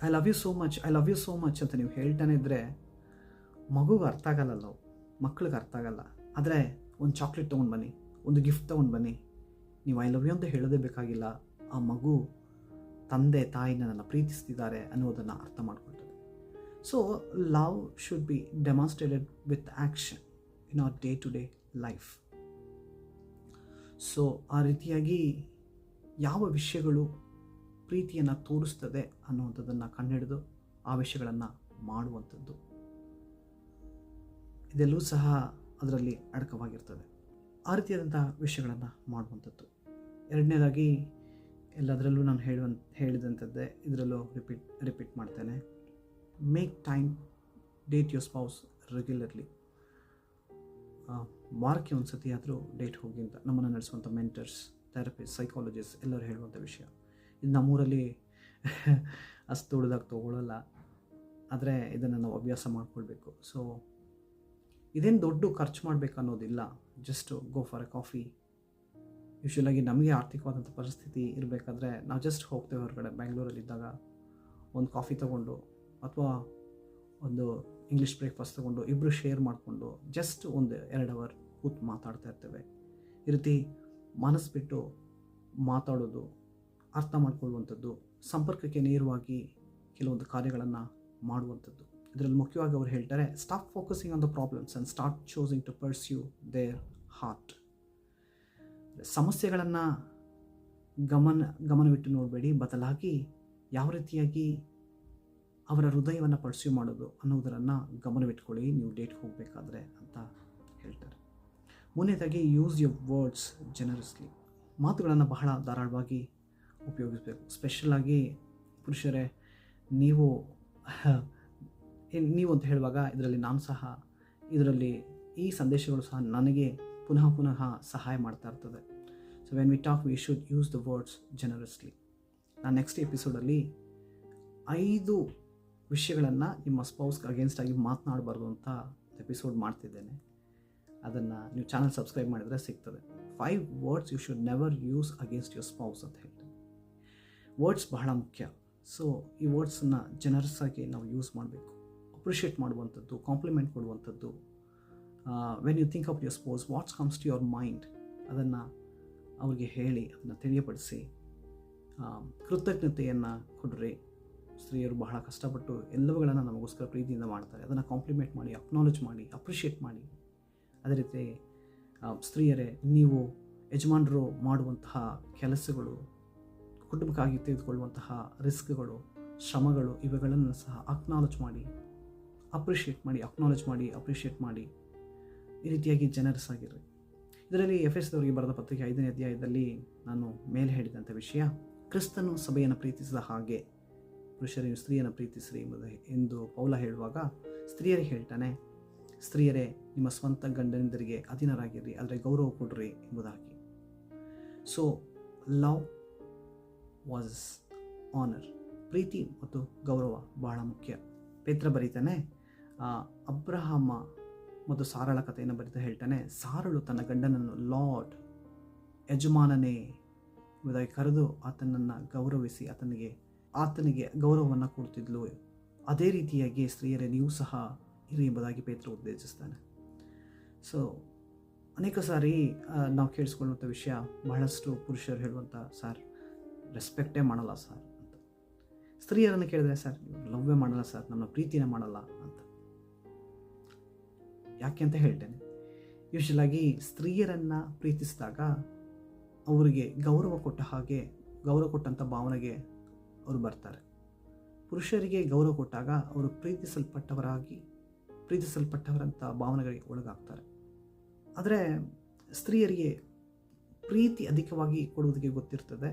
I love you so much I love you so much ಅಂತ ನೀವು ಹೇಳ್ತಾನೆ ಇದ್ದರೆ ಮಗುಗೆ ಅರ್ಥ ಆಗಲ್ಲ ಮಕ್ಳಿಗೆ ಅರ್ಥ ಆಗಲ್ಲ. ಆದರೆ ಒಂದು ಚಾಕ್ಲೇಟ್ ತೊಗೊಂಡು ಬನ್ನಿ, ಒಂದು ಗಿಫ್ಟ್ ತೊಗೊಂಡು ಬನ್ನಿ. ನೀವು ಐ ಲವ್ ಯು ಅಂತ ಹೇಳೋದೇ ಬೇಕಾಗಿಲ್ಲ. ಆ ಮಗು ತಂದೆ, ತಾಯಿನ ನನ್ನ ಪ್ರೀತಿಸ್ತಿದ್ದಾರೆ ಅನ್ನೋದನ್ನು ಅರ್ಥ ಮಾಡ್ಕೊಳ್ತದೆ. So love should be demonstrated with action in our day to day life so ಆ ರೀತಿಯಾಗಿ ಯಾವ ವಿಷಯಗಳು ಪ್ರೀತಿಯನ್ನು ತೋರಿಸ್ತದೆ ಅನ್ನುವಂಥದ್ದನ್ನು ಕಂಡುಹಿಡಿದು ಆ ವಿಷಯಗಳನ್ನು ಮಾಡುವಂಥದ್ದು. ಇದೆಲ್ಲವೂ ಸಹ ಅದರಲ್ಲಿ ಅಡಕವಾಗಿರ್ತದೆ. ಆ ರೀತಿಯಾದಂಥ ವಿಷಯಗಳನ್ನು ಮಾಡುವಂಥದ್ದು. ಎರಡನೇದಾಗಿ ಎಲ್ಲದರಲ್ಲೂ ನಾನು ಹೇಳುವ, ಹೇಳಿದಂಥದ್ದೇ ಇದರಲ್ಲೂ ರಿಪೀಟ್ ರಿಪೀಟ್ ಮಾಡ್ತೇನೆ. Make time, date your spouse regularly. ವಾರಕ್ಕೆ ಒಂದು ಸತಿ ಆದರೂ ಡೇಟ್ ಹೋಗಿ ಅಂತ ನಮ್ಮನ್ನು ನಡೆಸುವಂಥ ಮೆಂಟರ್ಸ್ ಥೆರಪಿಸ್ಟ್ ಸೈಕಾಲಜಿಸ್ಟ್ ಎಲ್ಲರೂ ಹೇಳುವಂಥ ವಿಷಯ. ಇದು ನಮ್ಮೂರಲ್ಲಿ ಅಷ್ಟು ದೊಡ್ಡದಾಗಿ ತೊಗೊಳ್ಳಲ್ಲ. ಆದರೆ ಇದನ್ನು ನಾವು ಅಭ್ಯಾಸ ಮಾಡಿಕೊಳ್ಬೇಕು. ಸೊ ಇದೇನು ದೊಡ್ಡ ಖರ್ಚು ಮಾಡಬೇಕು ಅನ್ನೋದಿಲ್ಲ. Just go for a coffee ಯೂಶ್ವಲಾಗಿ ನಮಗೆ ಆರ್ಥಿಕವಾದಂಥ ಪರಿಸ್ಥಿತಿ ಇರಬೇಕಾದ್ರೆ ನಾವು ಜಸ್ಟ್ ಹೋಗ್ತೇವೆ ಹೊರಗಡೆ ಬ್ಯಾಂಗ್ಳೂರಲ್ಲಿದ್ದಾಗ ಒಂದು ಕಾಫಿ ತೊಗೊಂಡು ಅಥವಾ ಒಂದು ಇಂಗ್ಲೀಷ್ ಬ್ರೇಕ್ಫಾಸ್ಟ್ ತೊಗೊಂಡು ಇಬ್ಬರು ಶೇರ್ ಮಾಡಿಕೊಂಡು ಜಸ್ಟ್ ಒಂದು ಎರಡು ಅವರ್ ಕೂತು ಮಾತಾಡ್ತಾ ಇರ್ತೇವೆ. ಈ ರೀತಿ ಮನಸ್ಸು ಬಿಟ್ಟು ಮಾತಾಡೋದು, ಅರ್ಥ ಮಾಡಿಕೊಳ್ಳುವಂಥದ್ದು, ಸಂಪರ್ಕಕ್ಕೆ ನೇರವಾಗಿ ಕೆಲವೊಂದು ಕಾರ್ಯಗಳನ್ನು ಮಾಡುವಂಥದ್ದು. ಇದರಲ್ಲಿ ಮುಖ್ಯವಾಗಿ ಅವರು ಹೇಳ್ತಾರೆ stop focusing on the problems and start choosing to pursue their heart ಸಮಸ್ಯೆಗಳನ್ನು ಗಮನ, ಗಮನವಿಟ್ಟು ನೋಡಬೇಡಿ, ಬದಲಾಗಿ ಯಾವ ರೀತಿಯಾಗಿ ಅವರ ಹೃದಯವನ್ನು ಪರ್ಸ್ಯೂ ಮಾಡೋದು ಅನ್ನೋದನ್ನು ಗಮನವಿಟ್ಕೊಳ್ಳಿ, ನೀವು ಡೇಟ್ ಹೋಗಬೇಕಾದ್ರೆ ಅಂತ ಹೇಳ್ತಾರೆ. ಮೂರನೇದಾಗಿ ಯೂಸ್ ಯುವರ್ ವರ್ಡ್ಸ್ ಜನರಸ್ಲಿ ಮಾತುಗಳನ್ನು ಬಹಳ ಧಾರಾಳವಾಗಿ ಉಪಯೋಗಿಸಬೇಕು. ಸ್ಪೆಷಲಾಗಿ ಪುರುಷರೇ, ನೀವು ನೀವು ಅಂತ ಹೇಳುವಾಗ ಇದರಲ್ಲಿ ನಾನು ಸಹ, ಇದರಲ್ಲಿ ಈ ಸಂದೇಶಗಳು ಸಹ ನನಗೆ ಪುನಃ ಪುನಃ ಸಹಾಯ ಮಾಡ್ತಾ ಇರ್ತದೆ. So when we talk we should use the words generously ನಾನು ನೆಕ್ಸ್ಟ್ ಎಪಿಸೋಡಲ್ಲಿ ಐದು ವಿಷಯಗಳನ್ನು ನಿಮ್ಮ ಸ್ಪೌಸ್ಗೆ ಅಗೇನ್ಸ್ಟ್ ಆಗಿ ಮಾತನಾಡಬಾರ್ದು ಅಂತ ಎಪಿಸೋಡ್ ಮಾಡ್ತಿದ್ದೇನೆ. ಅದನ್ನು ನೀವು ಚಾನಲ್ ಸಬ್ಸ್ಕ್ರೈಬ್ ಮಾಡಿದರೆ ಸಿಗ್ತದೆ. Five words you should never use against your spouse ಅಂತ ಹೇಳ್ತೀನಿ. ವರ್ಡ್ಸ್ ಬಹಳ ಮುಖ್ಯ. ಸೊ ಈ ವರ್ಡ್ಸನ್ನು ಜನರಸ್ ಆಗಿ ನಾವು ಯೂಸ್ ಮಾಡಬೇಕು. ಅಪ್ರಿಷಿಯೇಟ್ ಮಾಡುವಂಥದ್ದು ಕಾಂಪ್ಲಿಮೆಂಟ್ ಕೊಡುವಂಥದ್ದು. When you think of your spouse what's comes to your mind ಅದನ್ನು ಅವ್ರಿಗೆ ಹೇಳಿ, ಅದನ್ನು ತಿಳಿಯಪಡಿಸಿ. ಕೃತಜ್ಞತೆಯನ್ನು ಕೊಡ್ರಿ. ಸ್ತ್ರೀಯರು ಬಹಳ ಕಷ್ಟಪಟ್ಟು ಎಲ್ಲವುಗಳನ್ನು ನಮಗೋಸ್ಕರ ಪ್ರೀತಿಯಿಂದ ಮಾಡ್ತಾರೆ. ಅದನ್ನು ಕಾಂಪ್ಲಿಮೆಂಟ್ ಮಾಡಿ ಅಕ್ನಾಲೇಜ್ ಮಾಡಿ ಅಪ್ರಿಷಿಯೇಟ್ ಮಾಡಿ. ಅದೇ ರೀತಿ ಸ್ತ್ರೀಯರೇ, ನೀವು ಯಜಮಾನರು ಮಾಡುವಂತಹ ಕೆಲಸಗಳು, ಕುಟುಂಬಕ್ಕಾಗಿ ತೆಗೆದುಕೊಳ್ಳುವಂತಹ ರಿಸ್ಕ್ಗಳು, ಶ್ರಮಗಳು ಇವುಗಳನ್ನು ಸಹ ಅಕ್ನಾಲೆಜ್ ಮಾಡಿ ಅಪ್ರಿಷಿಯೇಟ್ ಮಾಡಿ ಅಕ್ನಾಲೆಜ್ ಮಾಡಿ ಅಪ್ರಿಷಿಯೇಟ್ ಮಾಡಿ, ಈ ರೀತಿಯಾಗಿ ಜನರಸ್ ಆಗಿರ್ರಿ. ಇದರಲ್ಲಿ ಎಫ್ ಎಸ್ ದವರಿಗೆ ಬರೆದ ಪತ್ರಿಕೆ ಐದನೇ ಅಧ್ಯಾಯದಲ್ಲಿ ನಾನು ಮೇಲೆ ಹೇಳಿದಂಥ ವಿಷಯ, ಕ್ರಿಸ್ತನು ಸಭೆಯನ್ನು ಪ್ರೀತಿಸಿದ ಹಾಗೆ ಪುರುಷರು ಸ್ತ್ರೀಯನ್ನು ಪ್ರೀತಿಸ್ರಿ ಎಂಬುದು ಎಂದು ಪೌಲ ಹೇಳುವಾಗ ಸ್ತ್ರೀಯರಿಗೆ ಹೇಳ್ತಾನೆ ಸ್ತ್ರೀಯರೇ, ನಿಮ್ಮ ಸ್ವಂತ ಗಂಡನಿಂದರಿಗೆ ಅಧೀನರಾಗಿರ್ರಿ ಆದರೆ ಗೌರವ ಕೊಡ್ರಿ ಎಂಬುದಾಗಿ. ಸೊ ಲವ್ ವಾಸ್ ಆನರ್ ಪ್ರೀತಿ ಮತ್ತು ಗೌರವ ಬಹಳ ಮುಖ್ಯ. ಪೇತ್ರ ಬರೀತಾನೆ ಅಬ್ರಹಾಮ ಮತ್ತು ಸಾರಳ ಕಥೆಯನ್ನು ಬರಿತಾ ಹೇಳ್ತಾನೆ, ಸಾರಳು ತನ್ನ ಗಂಡನನ್ನು ಲಾರ್ಡ್ ಯಜಮಾನನೇ ಎಂಬುದಾಗಿ ಕರೆದು ಆತನನ್ನು ಗೌರವಿಸಿ ಆತನಿಗೆ ಆತನಿಗೆ ಗೌರವವನ್ನು ಕೊಡ್ತಿದ್ಲು. ಅದೇ ರೀತಿಯಾಗಿ ಸ್ತ್ರೀಯರೇ, ನೀವು ಸಹ ಇರಿ ಎಂಬುದಾಗಿ ಪೇತ್ರ ಉದ್ದೇಶಿಸ್ತಾನೆ. ಸೊ ಅನೇಕ ಸಾರಿ ನಾವು ಕೇಳಿಸ್ಕೊಳ್ಳುವಂಥ ವಿಷಯ ಬಹಳಷ್ಟು ಪುರುಷರು ಹೇಳುವಂಥ, ಸರ್ ರೆಸ್ಪೆಕ್ಟೇ ಮಾಡಲ್ಲ ಸರ್ ಅಂತ. ಸ್ತ್ರೀಯರನ್ನು ಕೇಳಿದ್ರೆ, ಸರ್ ಲವ್ವೇ ಮಾಡಲ್ಲ ಸರ್ ನಮ್ಮ ಪ್ರೀತಿನೇ ಮಾಡಲ್ಲ ಅಂತ. ಯಾಕೆ ಅಂತ ಹೇಳ್ತೇನೆ. ಯೂಶಲಾಗಿ ಸ್ತ್ರೀಯರನ್ನು ಪ್ರೀತಿಸಿದಾಗ ಅವರಿಗೆ ಗೌರವ ಕೊಟ್ಟ ಹಾಗೆ, ಗೌರವ ಕೊಟ್ಟಂಥ ಭಾವನೆಗೆ ಅವರು ಬರ್ತಾರೆ. ಪುರುಷರಿಗೆ ಗೌರವ ಕೊಟ್ಟಾಗ ಅವರು ಪ್ರೀತಿಸಲ್ಪಟ್ಟವರಾಗಿ ಪ್ರೀತಿಸಲ್ಪಟ್ಟವರಂಥ ಭಾವನೆಗಳಿಗೆ ಒಳಗಾಗ್ತಾರೆ. ಆದರೆ ಸ್ತ್ರೀಯರಿಗೆ ಪ್ರೀತಿ ಅಧಿಕವಾಗಿ ಕೊಡುವುದಕ್ಕೆ ಗೊತ್ತಿರ್ತದೆ.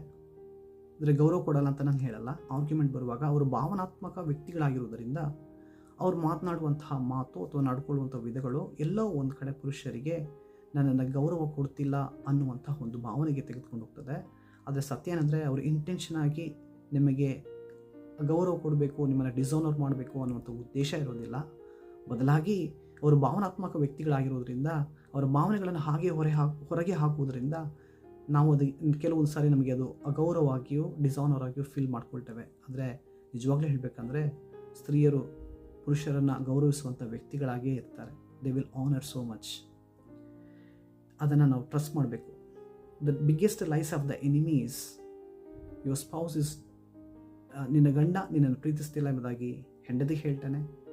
ಅಂದರೆ ಗೌರವ ಕೊಡಲ್ಲ ಅಂತ ನಾನು ಹೇಳಲ್ಲ. ಆರ್ಗ್ಯುಮೆಂಟ್ ಬರುವಾಗ ಅವರು ಭಾವನಾತ್ಮಕ ವ್ಯಕ್ತಿಗಳಾಗಿರುವುದರಿಂದ ಅವ್ರು ಮಾತನಾಡುವಂತಹ ಮಾತು ಅಥವಾ ನಡ್ಕೊಳ್ಳುವಂಥ ವಿಧಗಳು ಎಲ್ಲೋ ಒಂದು ಕಡೆ ಪುರುಷರಿಗೆ ನನ್ನನ್ನು ಗೌರವ ಕೊಡ್ತಿಲ್ಲ ಅನ್ನುವಂಥ ಒಂದು ಭಾವನೆಗೆ ತೆಗೆದುಕೊಂಡು ಹೋಗ್ತದೆ. ಆದರೆ ಸತ್ಯ ಏನಂದರೆ ಅವರು ಇಂಟೆನ್ಷನ್ ಆಗಿ ನಿಮಗೆ ಗೌರವ ಕೊಡಬೇಕು, ನಿಮ್ಮನ್ನು ಡಿಸೋನರ್ ಮಾಡಬೇಕು ಅನ್ನುವಂಥ ಉದ್ದೇಶ ಇರೋದಿಲ್ಲ. ಬದಲಾಗಿ ಅವರು ಭಾವನಾತ್ಮಕ ವ್ಯಕ್ತಿಗಳಾಗಿರೋದ್ರಿಂದ, ಅವರ ಭಾವನೆಗಳನ್ನು ಹಾಗೆ ಹೊರೆ ಹಾಕಿ, ಹೊರಗೆ ಹಾಕುವುದರಿಂದ ನಾವು ಅದು ಕೆಲವೊಂದು ಸಾರಿ ನಮಗೆ ಅದು ಅಗೌರವವಾಗಿಯೂ ಡಿಸಾನರ್ ಆಗಿಯೂ ಫೀಲ್ ಮಾಡ್ಕೊಳ್ತೇವೆ. ಆದರೆ ನಿಜವಾಗ್ಲೂ ಹೇಳಬೇಕಂದ್ರೆ ಸ್ತ್ರೀಯರು ಪುರುಷರನ್ನು ಗೌರವಿಸುವಂಥ ವ್ಯಕ್ತಿಗಳಾಗಿಯೇ ಇರ್ತಾರೆ. They will honour so much ಅದನ್ನು ನಾವು ಟ್ರಸ್ಟ್ ಮಾಡಬೇಕು. The biggest lies of the enemies your spouse is ನಿನ್ನ ಗಂಡ ನಿನ್ನನ್ನು ಪ್ರೀತಿಸ್ತಿಲ್ಲ ಎಂಬುದಾಗಿ ಹೆಂಡತಿ ಹೇಳ್ತಾನೆ.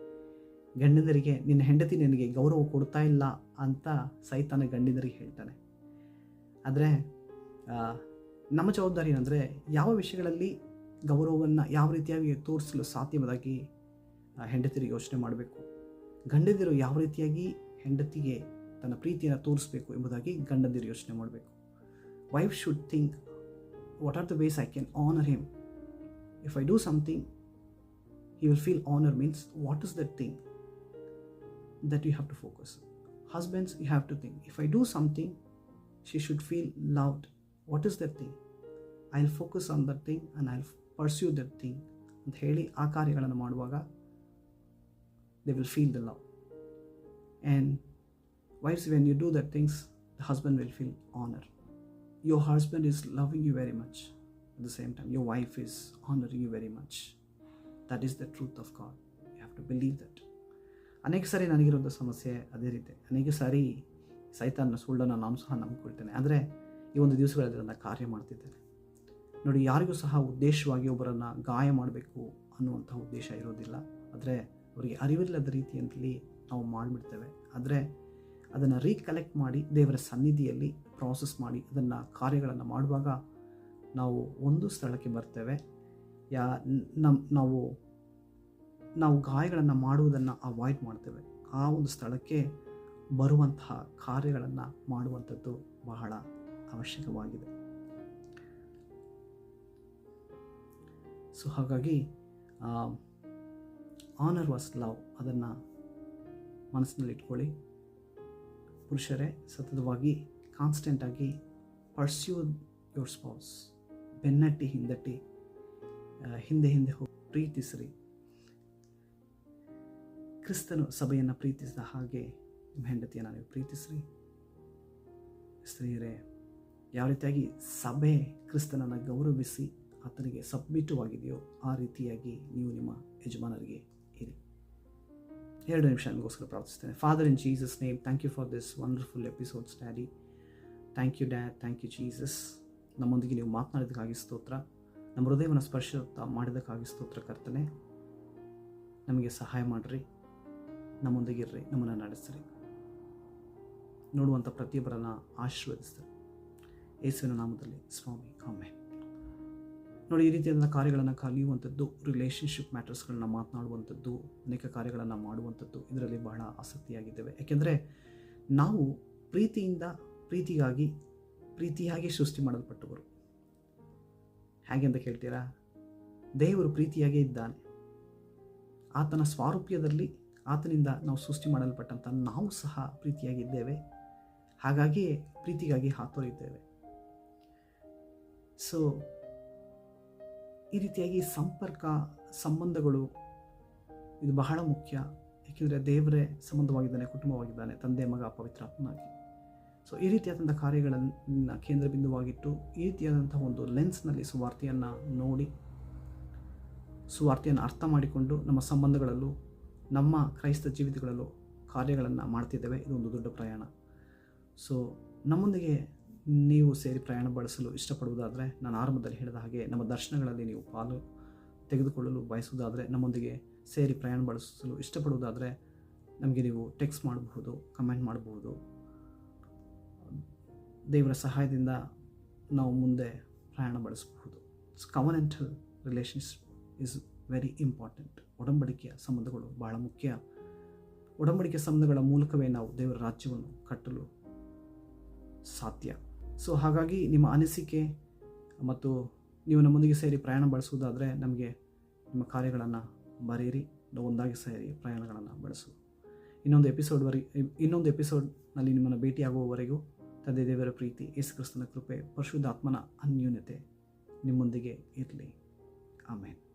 ಗಂಡಂದರಿಗೆ, ನಿನ್ನ ಹೆಂಡತಿ ನಿನಗೆ ಗೌರವ ಕೊಡ್ತಾ ಇಲ್ಲ ಅಂತ ಸೈತಾನ ಗಂಡಿನರಿಗೆ ಹೇಳ್ತಾನೆ. ಆದರೆ ನಮ್ಮ ಜವಾಬ್ದಾರಿ ಏನಂದರೆ ಯಾವ ವಿಷಯಗಳಲ್ಲಿ ಗೌರವವನ್ನು ಯಾವ ರೀತಿಯಾಗಿ ತೋರಿಸಲು ಸಾಧ್ಯ ಹೆಂಡತಿರು ಯೋಚನೆ ಮಾಡಬೇಕು? ಗಂಡಂದಿರು ಯಾವ ರೀತಿಯಾಗಿ ಹೆಂಡತಿಗೆ ತನ್ನ ಪ್ರೀತಿಯನ್ನು ತೋರಿಸಬೇಕು ಎಂಬುದಾಗಿ ಗಂಡಂದಿರು ಯೋಚನೆ ಮಾಡಬೇಕು. Wife should think what are the ways I can honour him if I do something he will feel honor means what is that thing? that you have to focus husbands you have to think if i do something she should feel loved what is that thing i'll focus on that thing and i'll pursue that thing ಅಂತ ಹೇಳಿ ಆ ಕಾರ್ಯಗಳನ್ನು ಮಾಡುವಾಗ they will feel the love and wives when you do that things the husband will feel honour your husband is loving you very much at the same time your wife is honouring you very much that is the truth of God you have to believe that ಅನೇಕ ಸಾರಿ ನನಗಿರುವಂಥ ಸಮಸ್ಯೆ ಅದೇ ರೀತಿ. ಅನೇಕ ಸಾರಿ ಸೈತಾನ ಸುಳ್ಳನ್ನು ನಾನು ಸಹ ನಂಬಿಕೊಳ್ತೇನೆ. ಆದರೆ ಈ ಒಂದು ದಿವಸಗಳಲ್ಲಿ ಅದನ್ನು ಕಾರ್ಯ ಮಾಡ್ತಿದ್ದೇನೆ. ನೋಡಿ, ಯಾರಿಗೂ ಸಹ ಉದ್ದೇಶವಾಗಿ ಒಬ್ಬರನ್ನು ಗಾಯ ಮಾಡಬೇಕು ಅನ್ನುವಂಥ ಉದ್ದೇಶ ಇರೋದಿಲ್ಲ. ಆದರೆ ಅವರಿಗೆ ಅರಿವಿಲ್ಲದ ರೀತಿಯಲ್ಲಿ ನಾವು ಮಾಡಿಬಿಡ್ತೇವೆ. ಆದರೆ ಅದನ್ನು ರೀಕಲೆಕ್ಟ್ ಮಾಡಿ ದೇವರ ಸನ್ನಿಧಿಯಲ್ಲಿ ಪ್ರಾಸೆಸ್ ಮಾಡಿ ಅದನ್ನು ಕಾರ್ಯಗಳನ್ನು ಮಾಡುವಾಗ ನಾವು ಒಂದು ಸ್ಥಳಕ್ಕೆ ಬರ್ತೇವೆ. ಯಾ ನಮ್ಮ ನಾವು ನಾವು ಗಾಯಗಳನ್ನು ಮಾಡುವುದನ್ನು ಅವಾಯ್ಡ್ ಮಾಡ್ತೇವೆ. ಆ ಒಂದು ಸ್ಥಳಕ್ಕೆ ಬರುವಂತಹ ಕಾರ್ಯಗಳನ್ನು ಮಾಡುವಂಥದ್ದು ಬಹಳ ಅವಶ್ಯಕವಾಗಿದೆ. ಸೊ ಹಾಗಾಗಿ ಆನರ್ ವಾಸ್ ಲವ್ ಅದನ್ನು ಮನಸ್ಸಿನಲ್ಲಿಟ್ಕೊಳ್ಳಿ ಪುರುಷರೇ, ಸತತವಾಗಿ ಕಾನ್ಸ್ಟೆಂಟಾಗಿ ಪರ್ಸ್ಯೂ ಯೋರ್ ಸ್ಪೌಸ್ ಬೆನ್ನಟ್ಟಿ, ಹಿಂದಟ್ಟಿ ಹಿಂದೆ ಹಿಂದೆ ಹೋಗಿ ಪ್ರೀತಿಸ್ರಿ. ಕ್ರಿಸ್ತನು ಸಭೆಯನ್ನು ಪ್ರೀತಿಸಿದ ಹಾಗೆ ನಿಮ್ಮ ಹೆಂಡತಿಯನ್ನು ನೀವು ಪ್ರೀತಿಸ್ರಿ. ಸ್ತ್ರೀಯರೇ, ಯಾವ ರೀತಿಯಾಗಿ ಸಭೆ ಕ್ರಿಸ್ತನನ್ನು ಗೌರವಿಸಿ ಆತನಿಗೆ ಸಬ್ಮಿಟವಾಗಿದೆಯೋ ಆ ರೀತಿಯಾಗಿ ನೀವು ನಿಮ್ಮ ಯಜಮಾನರಿಗೆ ಇರಿ. ಎರಡು ನಿಮಿಷ ನನಗೋಸ್ಕರ ಪ್ರಾರ್ಥಿಸ್ತೇನೆ father in Jesus name thank you for this wonderful episodes daddy thank you dad thank you Jesus ನಮ್ಮೊಂದಿಗೆ ನೀವು ಮಾತನಾಡಿದಕ್ಕಾಗಿ ಸ್ತೋತ್ರ. ನಮ್ಮ ಹೃದಯವನ್ನು ಸ್ಪರ್ಶ ಮಾಡಿದಕ್ಕಾಗಿ ಸ್ತೋತ್ರ, ಕರ್ತನೆ. ನಮಗೆ ಸಹಾಯ ಮಾಡಿರಿ. ನಮ್ಮೊಂದಿಗಿರ್ರಿ ನಮ್ಮನ್ನು ನಡೆಸ್ರಿ. ನೋಡುವಂಥ ಪ್ರತಿಯೊಬ್ಬರನ್ನು ಆಶೀರ್ವದಿಸ್ತಾರೆ ಯೇಸುವಿನ ನಾಮದಲ್ಲಿ ಸ್ವಾಮಿ ಆಮೆ ನೋಡಿ, ಈ ರೀತಿಯಾದ ಕಾರ್ಯಗಳನ್ನು ಕಲಿಯುವಂಥದ್ದು ರಿಲೇಷನ್ಶಿಪ್ ಮ್ಯಾಟರ್ಸ್ಗಳನ್ನ ಮಾತನಾಡುವಂಥದ್ದು, ಅನೇಕ ಕಾರ್ಯಗಳನ್ನು ಮಾಡುವಂಥದ್ದು, ಇದರಲ್ಲಿ ಬಹಳ ಆಸಕ್ತಿಯಾಗಿದ್ದೇವೆ. ಯಾಕೆಂದರೆ, ನಾವು ಪ್ರೀತಿಯಿಂದ, ಪ್ರೀತಿಗಾಗಿ, ಪ್ರೀತಿಯಾಗಿ ಸೃಷ್ಟಿ ಮಾಡಲ್ಪಟ್ಟವರು. ಹೇಗೆ ಅಂತ ಕೇಳ್ತೀರಾ? ದೇವರು ಪ್ರೀತಿಯಾಗೇ ಇದ್ದಾನೆ. ಆತನ ಸ್ವಾರೂಪ್ಯದಲ್ಲಿ ಆತನಿಂದ ನಾವು ಸೃಷ್ಟಿ ಮಾಡಲ್ಪಟ್ಟಂಥ ನಾವು ಸಹ ಪ್ರೀತಿಯಾಗಿದ್ದೇವೆ. ಹಾಗಾಗಿ ಪ್ರೀತಿಗಾಗಿ ಹಾತೊರೆಯುತ್ತೇವೆ. ಸೊ ಈ ರೀತಿಯಾಗಿ ಸಂಪರ್ಕ, ಸಂಬಂಧಗಳು ಇದು ಬಹಳ ಮುಖ್ಯ. ಏಕೆಂದರೆ ದೇವರೇ ಸಂಬಂಧವಾಗಿದ್ದಾನೆ, ಕುಟುಂಬವಾಗಿದ್ದಾನೆ, ತಂದೆ, ಮಗ, ಪವಿತ್ರಾತ್ಮನಾಗಿ. ಸೊ ಈ ರೀತಿಯಾದಂಥ ಕಾರ್ಯಗಳನ್ನು ಕೇಂದ್ರ ಬಿಂದುವಾಗಿಟ್ಟು ಈ ರೀತಿಯಾದಂಥ ಒಂದು ಲೆನ್ಸ್ನಲ್ಲಿ ಸುವಾರ್ತೆಯನ್ನು ನೋಡಿ, ಸುವಾರ್ತೆಯನ್ನು ಅರ್ಥ ಮಾಡಿಕೊಂಡು ನಮ್ಮ ಸಂಬಂಧಗಳಲ್ಲೂ ನಮ್ಮ ಕ್ರೈಸ್ತ ಜೀವಿತಗಳಲ್ಲೂ ಕಾರ್ಯಗಳನ್ನು ಮಾಡ್ತಿದ್ದೇವೆ. ಇದೊಂದು ದೊಡ್ಡ ಪ್ರಯಾಣ. ಸೊ ನಮ್ಮೊಂದಿಗೆ ನೀವು ಸೇರಿ ಪ್ರಯಾಣ ಬಳಸಲು ಇಷ್ಟಪಡುವುದಾದರೆ, ನಾನು ಆರಂಭದಲ್ಲಿ ಹೇಳಿದ ಹಾಗೆ ನಮ್ಮ ದರ್ಶನಗಳಲ್ಲಿ ನೀವು ಪಾಲು ತೆಗೆದುಕೊಳ್ಳಲು ಬಯಸುವುದಾದರೆ, ನಮ್ಮೊಂದಿಗೆ ಸೇರಿ ಪ್ರಯಾಣ ಬಳಸಲು ಇಷ್ಟಪಡುವುದಾದರೆ, ನಮಗೆ ನೀವು ಟೆಕ್ಸ್ಟ್ ಮಾಡಬಹುದು, ಕಮೆಂಟ್ ಮಾಡಬಹುದು. ದೇವರ ಸಹಾಯದಿಂದ ನಾವು ಮುಂದೆ ಪ್ರಯಾಣ ಬಳಸಬಹುದು. Covenantal relationship is very important ಒಡಂಬಡಿಕೆಯ ಸಂಬಂಧಗಳು ಬಹಳ ಮುಖ್ಯ. ಒಡಂಬಡಿಕೆ ಸಂಬಂಧಗಳ ಮೂಲಕವೇ ನಾವು ದೇವರ ರಾಜ್ಯವನ್ನು ಕಟ್ಟಲು ಸಾಧ್ಯ. ಸೊ ಹಾಗಾಗಿ ನಿಮ್ಮ ಅನಿಸಿಕೆ ಮತ್ತು ನೀವು ನಮ್ಮೊಂದಿಗೆ ಸೇರಿ ಪ್ರಯಾಣ ಬಳಸುವುದಾದರೆ ನಮಗೆ ನಿಮ್ಮ ಕಾರ್ಯಗಳನ್ನು ಬರೆಯಿರಿ ಒಂದಾಗಿ ಸೇರಿ ಪ್ರಯಾಣಗಳನ್ನು ಬಳಸು. ಇನ್ನೊಂದು ಎಪಿಸೋಡ್ವರೆಗೆ ಇನ್ನೊಂದು ಎಪಿಸೋಡ್ನಲ್ಲಿ ನಿಮ್ಮನ್ನು ಭೇಟಿಯಾಗುವವರೆಗೂ ತಂದೆ ದೇವರ ಪ್ರೀತಿ, ಯೇಸು ಕ್ರಿಸ್ತನ ಕೃಪೆ, ಪರಿಶುದ್ಧಾತ್ಮನ ಅನ್ಯೂನ್ಯತೆ ನಿಮ್ಮೊಂದಿಗೆ ಇರಲಿ. ಆಮೇಲೆ